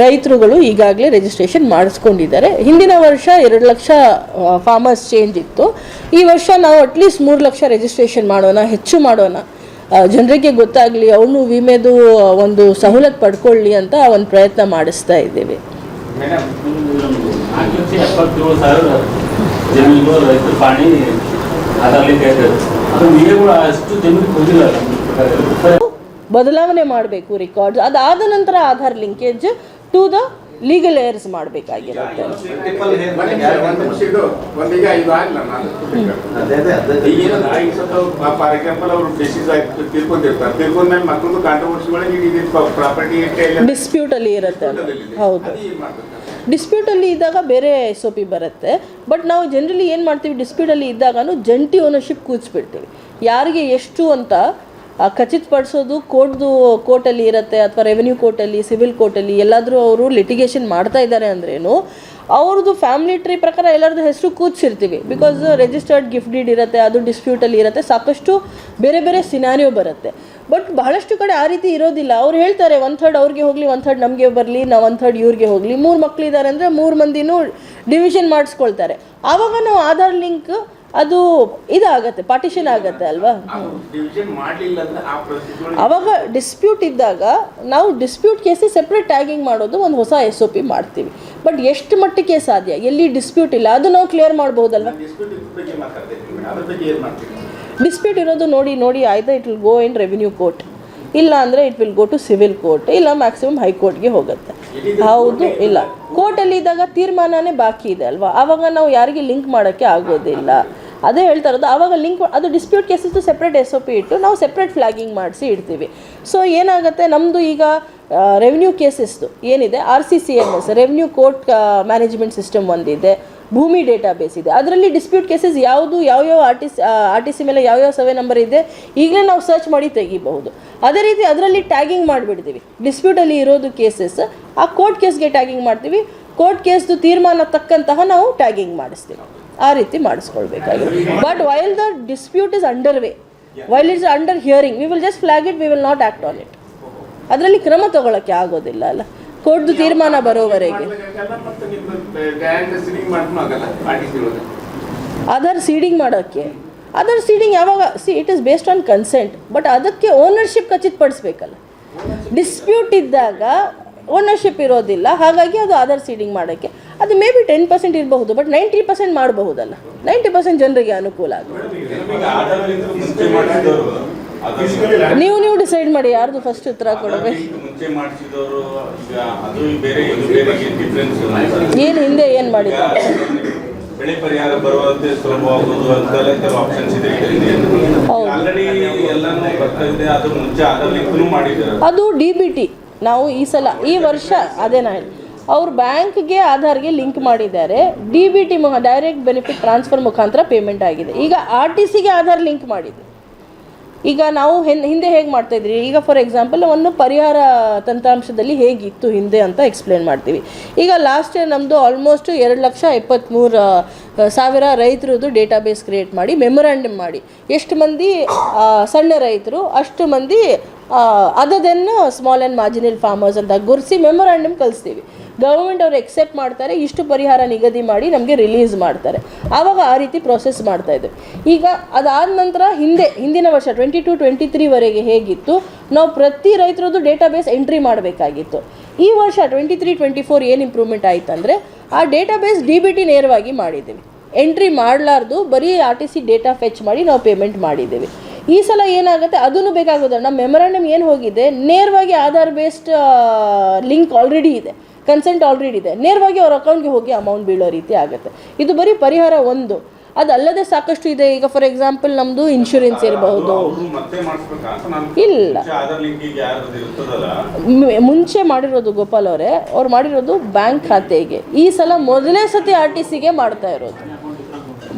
ರೈತರುಗಳು ಈಗಾಗಲೇ ರಿಜಿಸ್ಟ್ರೇಷನ್ ಮಾಡಿಸ್ಕೊಂಡಿದ್ದಾರೆ. ಹಿಂದಿನ ವರ್ಷ ಎರಡು ಲಕ್ಷ ಫಾರ್ಮರ್ಸ್ ಚೇಂಜ್ ಇತ್ತು. ಈ ವರ್ಷ ನಾವು ಅಟ್ಲೀಸ್ಟ್ ಮೂರು ಲಕ್ಷ ರಿಜಿಸ್ಟ್ರೇಷನ್ ಮಾಡೋಣ ಹೆಚ್ಚು ಮಾಡೋಣ. ಜನರಿಗೆ ಗೊತ್ತಾಗಲಿ ಅವನು ವಿಮೆದು ಒಂದು ಸವಲತ್ತು ಪಡ್ಕೊಳ್ಳಿ ಅಂತ ಒಂದು ಪ್ರಯತ್ನ ಮಾಡಿಸ್ತಾ ಇದ್ದೀವಿ. ಬದಲಾವಣೆ ಮಾಡಬೇಕು ರೆಕಾರ್ಡ್ಸ್ ಅದಾದ ನಂತರ Aadhaar linkage to the legal heirs ಮಾಡಬೇಕಾಗಿರುತ್ತೆ. ಡಿಸ್ಪ್ಯೂಟಲ್ಲಿ ಇರುತ್ತೆ. ಹೌದು. ಡಿಸ್ಪ್ಯೂಟಲ್ಲಿ ಇದ್ದಾಗ ಬೇರೆ ಎಸ್ ಒ ಪಿ ಬರುತ್ತೆ. ಬಟ್ ನಾವು ಜನರಲಿ ಏನು ಮಾಡ್ತೀವಿ? ಡಿಸ್ಪ್ಯೂಟಲ್ಲಿ ಇದ್ದಾಗ ಜಂಟಿ ಓನರ್ಶಿಪ್ ಕೂರಿಸ್ಬಿಡ್ತೀವಿ ಯಾರಿಗೆ ಎಷ್ಟು ಅಂತ ಖಚಿತಪಡಿಸೋದು ಕೋರ್ಟ್ದು ಕೋರ್ಟಲ್ಲಿ ಇರುತ್ತೆ ಅಥವಾ ರೆವೆನ್ಯೂ ಕೋರ್ಟಲ್ಲಿ ಸಿವಿಲ್ ಕೋರ್ಟಲ್ಲಿ ಎಲ್ಲಾದರೂ ಅವರು ಲಿಟಿಗೇಷನ್ ಮಾಡ್ತಾ ಇದ್ದಾರೆ ಅಂದ್ರೇನು, ಅವ್ರದ್ದು ಫ್ಯಾಮಿಲಿ ಟ್ರೀ ಪ್ರಕಾರ ಎಲ್ಲರದ್ದು ಹೆಸರು ಕೂಚಿರ್ತೀವಿ ಬಿಕಾಸ್ ರಿಜಿಸ್ಟರ್ಡ್ ಗಿಫ್ಟ್ ಡೀಡ್ ಇರುತ್ತೆ, ಅದು ಡಿಸ್ಪ್ಯೂಟಲ್ಲಿ ಇರುತ್ತೆ, ಸಾಕಷ್ಟು ಬೇರೆ ಬೇರೆ ಸಿನಾರಿಯೋ ಬರುತ್ತೆ. ಬಟ್ ಬಹಳಷ್ಟು ಕಡೆ ಆ ರೀತಿ ಇರೋದಿಲ್ಲ. ಅವ್ರು ಹೇಳ್ತಾರೆ ಒನ್ ಥರ್ಡ್ ಅವ್ರಿಗೆ ಹೋಗಲಿ ಒನ್ ಥರ್ಡ್ ನಮಗೆ ಬರಲಿ, ನಾವು ಒನ್ ಥರ್ಡ್ ಇವ್ರಿಗೆ ಹೋಗಲಿ. ಮೂರು ಮಕ್ಕಳಿದ್ದಾರೆ ಅಂದರೆ ಮೂರು ಮಂದಿನೂ ಡಿವಿಷನ್ ಮಾಡಿಸ್ಕೊಳ್ತಾರೆ. ಆವಾಗ ನಾವು ಆಧಾರ್ ಲಿಂಕ್ ಅದು ಇದಾಗತ್ತೆ ಪಾರ್ಟಿಷನ್ ಆಗತ್ತೆ ಅಲ್ವಾ? ಅವಾಗ ಡಿಸ್ಪ್ಯೂಟ್ ಇದ್ದಾಗ ನಾವು ಡಿಸ್ಪ್ಯೂಟ್ ಕೇಸಿಗೆ ಸೆಪ್ರೇಟ್ ಟ್ಯಾಗಿಂಗ್ ಮಾಡೋದು ಒಂದು ಹೊಸ ಎಸ್ ಒ ಪಿ ಮಾಡ್ತೀವಿ. ಬಟ್ ಎಷ್ಟು ಮಟ್ಟಿಗೆ ಸಾಧ್ಯ? ಎಲ್ಲಿ ಡಿಸ್ಪ್ಯೂಟ್ ಇಲ್ಲ? ಅದು ನಾವು ಕ್ಲಿಯರ್ ಮಾಡ್ಬೋದಲ್ವಾ? ಡಿಸ್ಪ್ಯೂಟ್ ಇರೋದು ನೋಡಿ ನೋಡಿ ಆಯ್ತಾ it will go in revenue court ಇಲ್ಲ ಅಂದರೆ it will go to civil court ಇಲ್ಲ ಮ್ಯಾಕ್ಸಿಮಮ್ ಹೈಕೋರ್ಟ್ಗೆ ಹೋಗುತ್ತೆ. ಹೌದು ಇಲ್ಲ. ಕೋರ್ಟಲ್ಲಿ ಇದ್ದಾಗ ತೀರ್ಮಾನನೇ ಬಾಕಿ ಇದೆ ಅಲ್ವಾ? ಆವಾಗ ನಾವು ಯಾರಿಗೆ ಲಿಂಕ್ ಮಾಡೋಕ್ಕೆ ಆಗೋದಿಲ್ಲ. ಅದೇ ಹೇಳ್ತಾ ಇರೋದು ಆವಾಗ ಲಿಂಕ್ ಅದು ಡಿಸ್ಪ್ಯೂಟ್ ಕೇಸಸ್ದು ಸೆಪ್ರೇಟ್ ಎಸ್ ಒ ಪಿ ಇಟ್ಟು ನಾವು ಸೆಪ್ರೇಟ್ ಫ್ಲಾಗಿಂಗ್ ಮಾಡಿಸಿ ಇಡ್ತೀವಿ. ಸೊ ಏನಾಗುತ್ತೆ ನಮ್ಮದು ಈಗ ರೆವಿನ್ಯೂ ಕೇಸಸ್ದು ಏನಿದೆ? R C C M S revenue court management system ಒಂದಿದೆ. ಭೂಮಿ ಡೇಟಾಬೇಸ್ ಇದೆ. ಅದರಲ್ಲಿ ಡಿಸ್ಪ್ಯೂಟ್ ಕೇಸಸ್ ಯಾವುದು, ಯಾವ್ಯಾವ R T C R T C ಮೇಲೆ ಯಾವ್ಯಾವ ಸರ್ವೆ ನಂಬರ್ ಇದೆ, ಈಗಲೇ ನಾವು ಸರ್ಚ್ ಮಾಡಿ ತೆಗಿಬಹುದು. ಅದೇ ರೀತಿ ಅದರಲ್ಲಿ ಟ್ಯಾಗಿಂಗ್ ಮಾಡಿಬಿಡ್ತೀವಿ. ಡಿಸ್ಪ್ಯೂಟಲ್ಲಿ ಇರೋದು ಕೇಸಸ್ ಆ ಕೋರ್ಟ್ ಕೇಸ್ಗೆ ಟ್ಯಾಗಿಂಗ್ ಮಾಡ್ತೀವಿ. ಕೋರ್ಟ್ ಕೇಸ್ದು ತೀರ್ಮಾನ ತಕ್ಕಂತಹ ನಾವು ಟ್ಯಾಗಿಂಗ್ ಮಾಡಿಸ್ತೀವಿ. ಆ ರೀತಿ ಮಾಡಿಸ್ಕೊಳ್ಬೇಕಾಗಿದೆ. But while the dispute is under way while it's under hearing we will just flag it we will not act on it ಅದರಲ್ಲಿ ಕ್ರಮ ತಗೊಳ್ಳೋಕ್ಕೆ ಆಗೋದಿಲ್ಲ ಅಲ್ಲ? ಕೋರ್ಟ್ದು ತೀರ್ಮಾನ ಬರೋವರೆಗೆ. ಅದರ್ ಸೀಡಿಂಗ್ ಮಾಡೋಕ್ಕೆ. ಅದರ್ ಸೀಡಿಂಗ್ ಯಾವಾಗ see it is based on consent but ಅದಕ್ಕೆ ಓನರ್ಶಿಪ್ ಖಚಿತಪಡಿಸ್ಬೇಕಲ್ಲ? ಡಿಸ್ಪ್ಯೂಟ್ ಇದ್ದಾಗ ಓನರ್ಶಿಪ್ ಇರೋದಿಲ್ಲ, ಹಾಗಾಗಿ ಅದು ಅದರ್ ಸೀಡಿಂಗ್ ಮಾಡೋಕ್ಕೆ. ಅದು ಮೇ ಬಿ ಟೆನ್ ಪರ್ಸೆಂಟ್ ಇರಬಹುದು ಬಟ್ ನೈಂಟಿ ಪರ್ಸೆಂಟ್ ಮಾಡಬಹುದಲ್ಲ. ನೈಂಟಿ ಪರ್ಸೆಂಟ್ ಜನರಿಗೆ ಅನುಕೂಲ ಆಗುತ್ತೆ. ನೀವು ನೀವು ಡಿಸೈಡ್ ಮಾಡಿ ಯಾರ್ದು ಫಸ್ಟ್ ಉತ್ತರ ಕೊಡಬೇಕು ಏನು ಹಿಂದೆ ಏನು ಮಾಡಿದ್ದಾರೆ ಬೆಳೆ ಪರಿಹಾರ ಬರುವಂತೆ ಸುಲಭವಾಗುವುದು ಅಂತೆಲ್ಲ ಕೆಲವು ಆಪ್ಷನ್ಸ್ ಇದೆ ಹೌದು. ಆಲ್ರೆಡಿ ಎಲ್ಲಾನು ಬರ್ತಾ ಇದೆ ಅದು ಮುಂಚೆ ಆಧಾರ್ ಮಾಡಿದ್ದಾರೆ. ಅದು ಡಿ ಬಿ ಟಿ. ನಾವು ಈ ಸಲ ಈ ವರ್ಷ ಅದೇ ನಾ ಹೇಳಿ ಅವ್ರು ಬ್ಯಾಂಕ್ಗೆ ಆಧಾರ್ಗೆ ಲಿಂಕ್ ಮಾಡಿದ್ದಾರೆ. ಡಿ ಬಿ ಟಿ ಮುಖ ಡೈರೆಕ್ಟ್ ಬೆನಿಫಿಟ್ ಟ್ರಾನ್ಸ್ಫರ್ ಮುಖಾಂತರ ಪೇಮೆಂಟ್ ಆಗಿದೆ. ಈಗ ಆರ್ ಟಿ ಸಿಗೆ ಆಧಾರ್ ಲಿಂಕ್ ಮಾಡಿದೆ. ಈಗ ನಾವು ಹಿಂದೆ ಹೇಗೆ ಮಾಡ್ತಾ ಇದ್ರಿ? ಈಗ ಫಾರ್ ಎಕ್ಸಾಂಪಲ್ ಒಂದು ಪರಿಹಾರ ತಂತ್ರಾಂಶದಲ್ಲಿ ಹೇಗಿತ್ತು ಹಿಂದೆ ಅಂತ ಎಕ್ಸ್ಪ್ಲೇನ್ ಮಾಡ್ತೀವಿ. ಈಗ ಲಾಸ್ಟ್ ಇಯರ್ ನಮ್ಮದು ಆಲ್ಮೋಸ್ಟ್ ಎರಡು ಲಕ್ಷ ಇಪ್ಪತ್ತ್ಮೂರು ಸಾವಿರ ರೈತರದ್ದು ಡೇಟಾಬೇಸ್ ಕ್ರಿಯೇಟ್ ಮಾಡಿ, ಮೆಮೊರಾಂಡಮ್ ಮಾಡಿ. ಎಷ್ಟು ಮಂದಿ ಸಣ್ಣ ರೈತರು, ಅಷ್ಟು ಮಂದಿ ಅದದನ್ನು ಸ್ಮಾಲ್ ಆ್ಯಂಡ್ ಮಾರ್ಜಿನಲ್ ಫಾರ್ಮರ್ಸ್ ಅಂತ ಗುರ್ಸಿ ಮೆಮೊರಾಂಡಮ್ ಕಳಿಸ್ತೀವಿ ಗೌರ್ಮೆಂಟ್ ಅವರು ಎಕ್ಸೆಪ್ಟ್ ಮಾಡ್ತಾರೆ, ಇಷ್ಟು ಪರಿಹಾರ ನಿಗದಿ ಮಾಡಿ ನಮಗೆ ರಿಲೀಸ್ ಮಾಡ್ತಾರೆ. ಆವಾಗ ಆ ರೀತಿ ಪ್ರೊಸೆಸ್ ಮಾಡ್ತಾ ಇದ್ವಿ ಈಗ ಅದಾದ ನಂತರ ಹಿಂದೆ, ಹಿಂದಿನ ವರ್ಷ ಟ್ವೆಂಟಿ ಟು ಟ್ವೆಂಟಿ ತ್ರೀವರೆಗೆ ಹೇಗಿತ್ತು, ನಾವು ಪ್ರತಿ ರೈತರದ್ದು ಡೇಟಾಬೇಸ್ ಎಂಟ್ರಿ ಮಾಡಬೇಕಾಗಿತ್ತು. ಈ ವರ್ಷ ಟ್ವೆಂಟಿ ತ್ರೀ ಟ್ವೆಂಟಿ ಫೋರ್ ಏನು ಇಂಪ್ರೂವ್ಮೆಂಟ್ ಆಯ್ತು ಅಂದರೆ ಆ ಡೇಟಾಬೇಸ್ ಡಿ ಬಿ ಟಿ ನೇರವಾಗಿ ಮಾಡಿದ್ದೀವಿ. ಎಂಟ್ರಿ ಮಾಡಲಾರ್ದು, ಬರೀ R T C data fetch ಮಾಡಿ ನಾವು ಪೇಮೆಂಟ್ ಮಾಡಿದ್ದೀವಿ. ಈ ಸಲ ಏನಾಗುತ್ತೆ, ಅದನ್ನು ಬೇಕಾಗೋದಿಲ್ಲ ನಮ್ಮ ಮೆಮೊರಾಂಡಮ್ ಏನು ಹೋಗಿದೆ, ನೇರವಾಗಿ ಆಧಾರ್ ಬೇಸ್ಡ್ ಲಿಂಕ್ ಆಲ್ರೆಡಿ ಇದೆ. ಕನ್ಸೆಂಟ್ ಆಲ್ರೆಡಿ ಇದೆ. ನೇರವಾಗಿ ಅವ್ರ ಅಕೌಂಟ್ಗೆ ಹೋಗಿ ಅಮೌಂಟ್ ಬೀಳೋ ರೀತಿ ಆಗುತ್ತೆ. ಇದು ಬರೀ ಪರಿಹಾರ ಒಂದು. ಅದಲ್ಲದೆ ಸಾಕಷ್ಟು ಇದೆ. ಈಗ ಫಾರ್ ಎಕ್ಸಾಂಪಲ್ ನಮ್ಮದು ಇನ್ಶೂರೆನ್ಸ್ ಇರಬಹುದು. ಇಲ್ಲ. ಮುಂಚೆ ಮಾಡಿರೋದು ಗೋಪಾಲ್ ಅವರೇ. ಅವ್ರು ಮಾಡಿರೋದು ಬ್ಯಾಂಕ್ ಖಾತೆಗೆ. ಈ ಸಲ ಮೊದಲನೇ ಸತಿ ಆರ್ ಟಿ ಸಿಗೆ ಮಾಡ್ತಾ ಇರೋದು.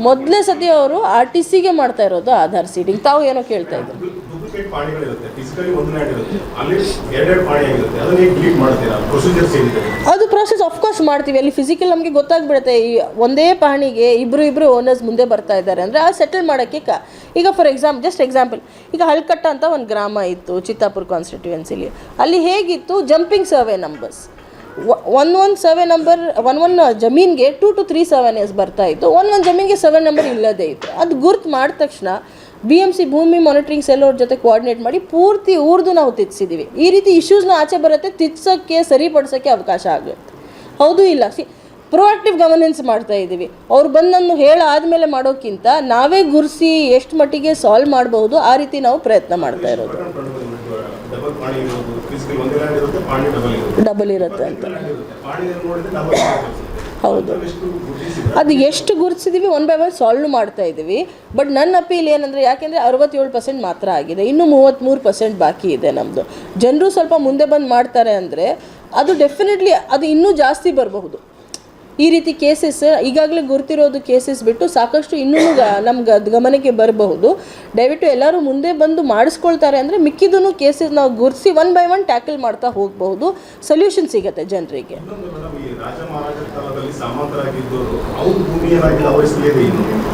ಮೊದಲನೇ ಸತಿ ಅವರು ಆರ್ ಟಿ ಸಿಗೆ ಮಾಡ್ತಾ ಇರೋದು ಆಧಾರ್ ಸೀಡಿಂಗ್ ತಾವು ಏನೋ ಕೇಳ್ತಾ ಇದ್ರು. ಡೂಪ್ಲಿಕೇಟ್ ಪಾಣಿಗಳಿರುತ್ತೆ ಫಿಸಿಕಲಿ ಒಂದನೇ ಇರುತ್ತೆ ಅಲ್ಲಿ ಎರಡೆರಡು ಪಾಣಿ ಆಗಿರುತ್ತೆ. ಅದನ್ನ ಹೇಗೆ ಡಿಲೀಟ್ ಮಾಡ್ತೀರಾ? ಪ್ರೊಸೀಜರ್ಸ್ ಏನಿದೆ? ಅದು ಪ್ರಾಸೆಸ್ ಆಫ್ಕೋರ್ಸ್ ಮಾಡ್ತೀವಿ. ಅಲ್ಲಿ ಫಿಸಿಕಲ್ ನಮಗೆ ಗೊತ್ತಾಗ್ಬಿಡುತ್ತೆ. ಈ ಒಂದೇ ಪಹಣಿಗೆ ಇಬ್ಬರು ಇಬ್ಬರು ಓನರ್ಸ್ ಮುಂದೆ ಬರ್ತಾ ಇದ್ದಾರೆ ಅಂದರೆ ಆ ಸೆಟಲ್ ಮಾಡೋಕ್ಕೆ ಕ ಈಗ ಫಾರ್ ಎಕ್ಸಾಂಪ್ ಜಸ್ಟ್ ಎಕ್ಸಾಂಪಲ್ ಈಗ ಹಳ್ಕಟ್ಟ ಅಂತ ಒಂದು ಗ್ರಾಮ ಇತ್ತು, ಚಿತ್ತಾಪುರ ಕಾನ್ಸ್ಟಿಟ್ಯೂಯೆನ್ಸಿಲಿ ಅಲ್ಲಿ ಹೇಗಿತ್ತು? Jumping survey numbers one one survey number one one ಜಮೀನಿಗೆ two two three seven S ಬರ್ತಾ ಇತ್ತು. ಒನ್ ಒನ್ ಜಮೀನಿಗೆ ಸೆವೆನ್ ನಂಬರ್ ಇಲ್ಲದೇ ಇತ್ತು. ಅದು ಗುರ್ತು ಮಾಡಿದ ತಕ್ಷಣ B M C Bhoomi monitoring cell ಅವ್ರ ಜೊತೆ ಕೋಆರ್ಡಿನೇಟ್ ಮಾಡಿ ಪೂರ್ತಿ ಊರ್ದು ನಾವು ತಿರ್ಸಿದ್ದೀವಿ ಈ ರೀತಿ ಇಶ್ಯೂಸ್ನ ಆಚೆ ಬರುತ್ತೆ, ತಿದ್ಸೋಕ್ಕೆ, ಸರಿಪಡಿಸೋಕ್ಕೆ ಅವಕಾಶ ಆಗುತ್ತೆ. ಹೌದು ಇಲ್ಲ, ಸಿ ಪ್ರೊಆಕ್ಟಿವ್ ಗವರ್ನೆನ್ಸ್ ಮಾಡ್ತಾ ಇದ್ದೀವಿ ಅವ್ರು ಬಂದನ್ನು ಹೇಳಾದ್ಮೇಲೆ ಮಾಡೋಕ್ಕಿಂತ ನಾವೇ ಗುರ್ಸಿ ಎಷ್ಟು ಮಟ್ಟಿಗೆ ಸಾಲ್ವ್ ಮಾಡಬಹುದು ಆ ರೀತಿ ನಾವು ಪ್ರಯತ್ನ ಮಾಡ್ತಾ ಇರೋದು. ಡಬಲ್ ಇರುತ್ತೆ ಅಂತ. ಹೌದು. ಅದು ಎಷ್ಟು ಗುರುತಿಸಿದೀವಿ ಒನ್ ಬೈ ಒನ್ ಸಾಲ್ವ್ ಮಾಡ್ತಾ ಇದ್ದೀವಿ. ಬಟ್ ನನ್ನ ಅಪೀಲ್ ಏನಂದರೆ ಯಾಕೆಂದರೆ ಅರವತ್ತೇಳು ಪರ್ಸೆಂಟ್ ಮಾತ್ರ ಆಗಿದೆ. ಇನ್ನು ಮೂವತ್ತ್ಮೂರು ಪರ್ಸೆಂಟ್ ಬಾಕಿ ಇದೆ ನಮ್ಮದು ಜನರು ಸ್ವಲ್ಪ ಮುಂದೆ ಬಂದು ಮಾಡ್ತಾರೆ ಅಂದರೆ ಅದು ಡೆಫಿನೆಟ್ಲಿ ಅದು ಇನ್ನೂ ಜಾಸ್ತಿ ಬರಬಹುದು. ಈ ರೀತಿ ಕೇಸಸ್ ಈಗಾಗಲೇ ಗುರ್ತಿರೋದು ಕೇಸಸ್ ಬಿಟ್ಟು ಸಾಕಷ್ಟು ಇನ್ನೂ ನಮ್ಗೆ ಗಮನಕ್ಕೆ ಬರಬಹುದು. ದಯವಿಟ್ಟು ಎಲ್ಲರೂ ಮುಂದೆ ಬಂದು ಮಾಡಿಸ್ಕೊಳ್ತಾರೆ ಅಂದರೆ ಮಿಕ್ಕಿದೂ ಕೇಸಸ್ ನಾವು ಗುರ್ತಿಸಿ ಒನ್ ಬೈ ಒನ್ ಟ್ಯಾಕಲ್ ಮಾಡ್ತಾ ಹೋಗಬಹುದು. ಸೊಲ್ಯೂಷನ್ ಸಿಗುತ್ತೆ ಜನರಿಗೆ.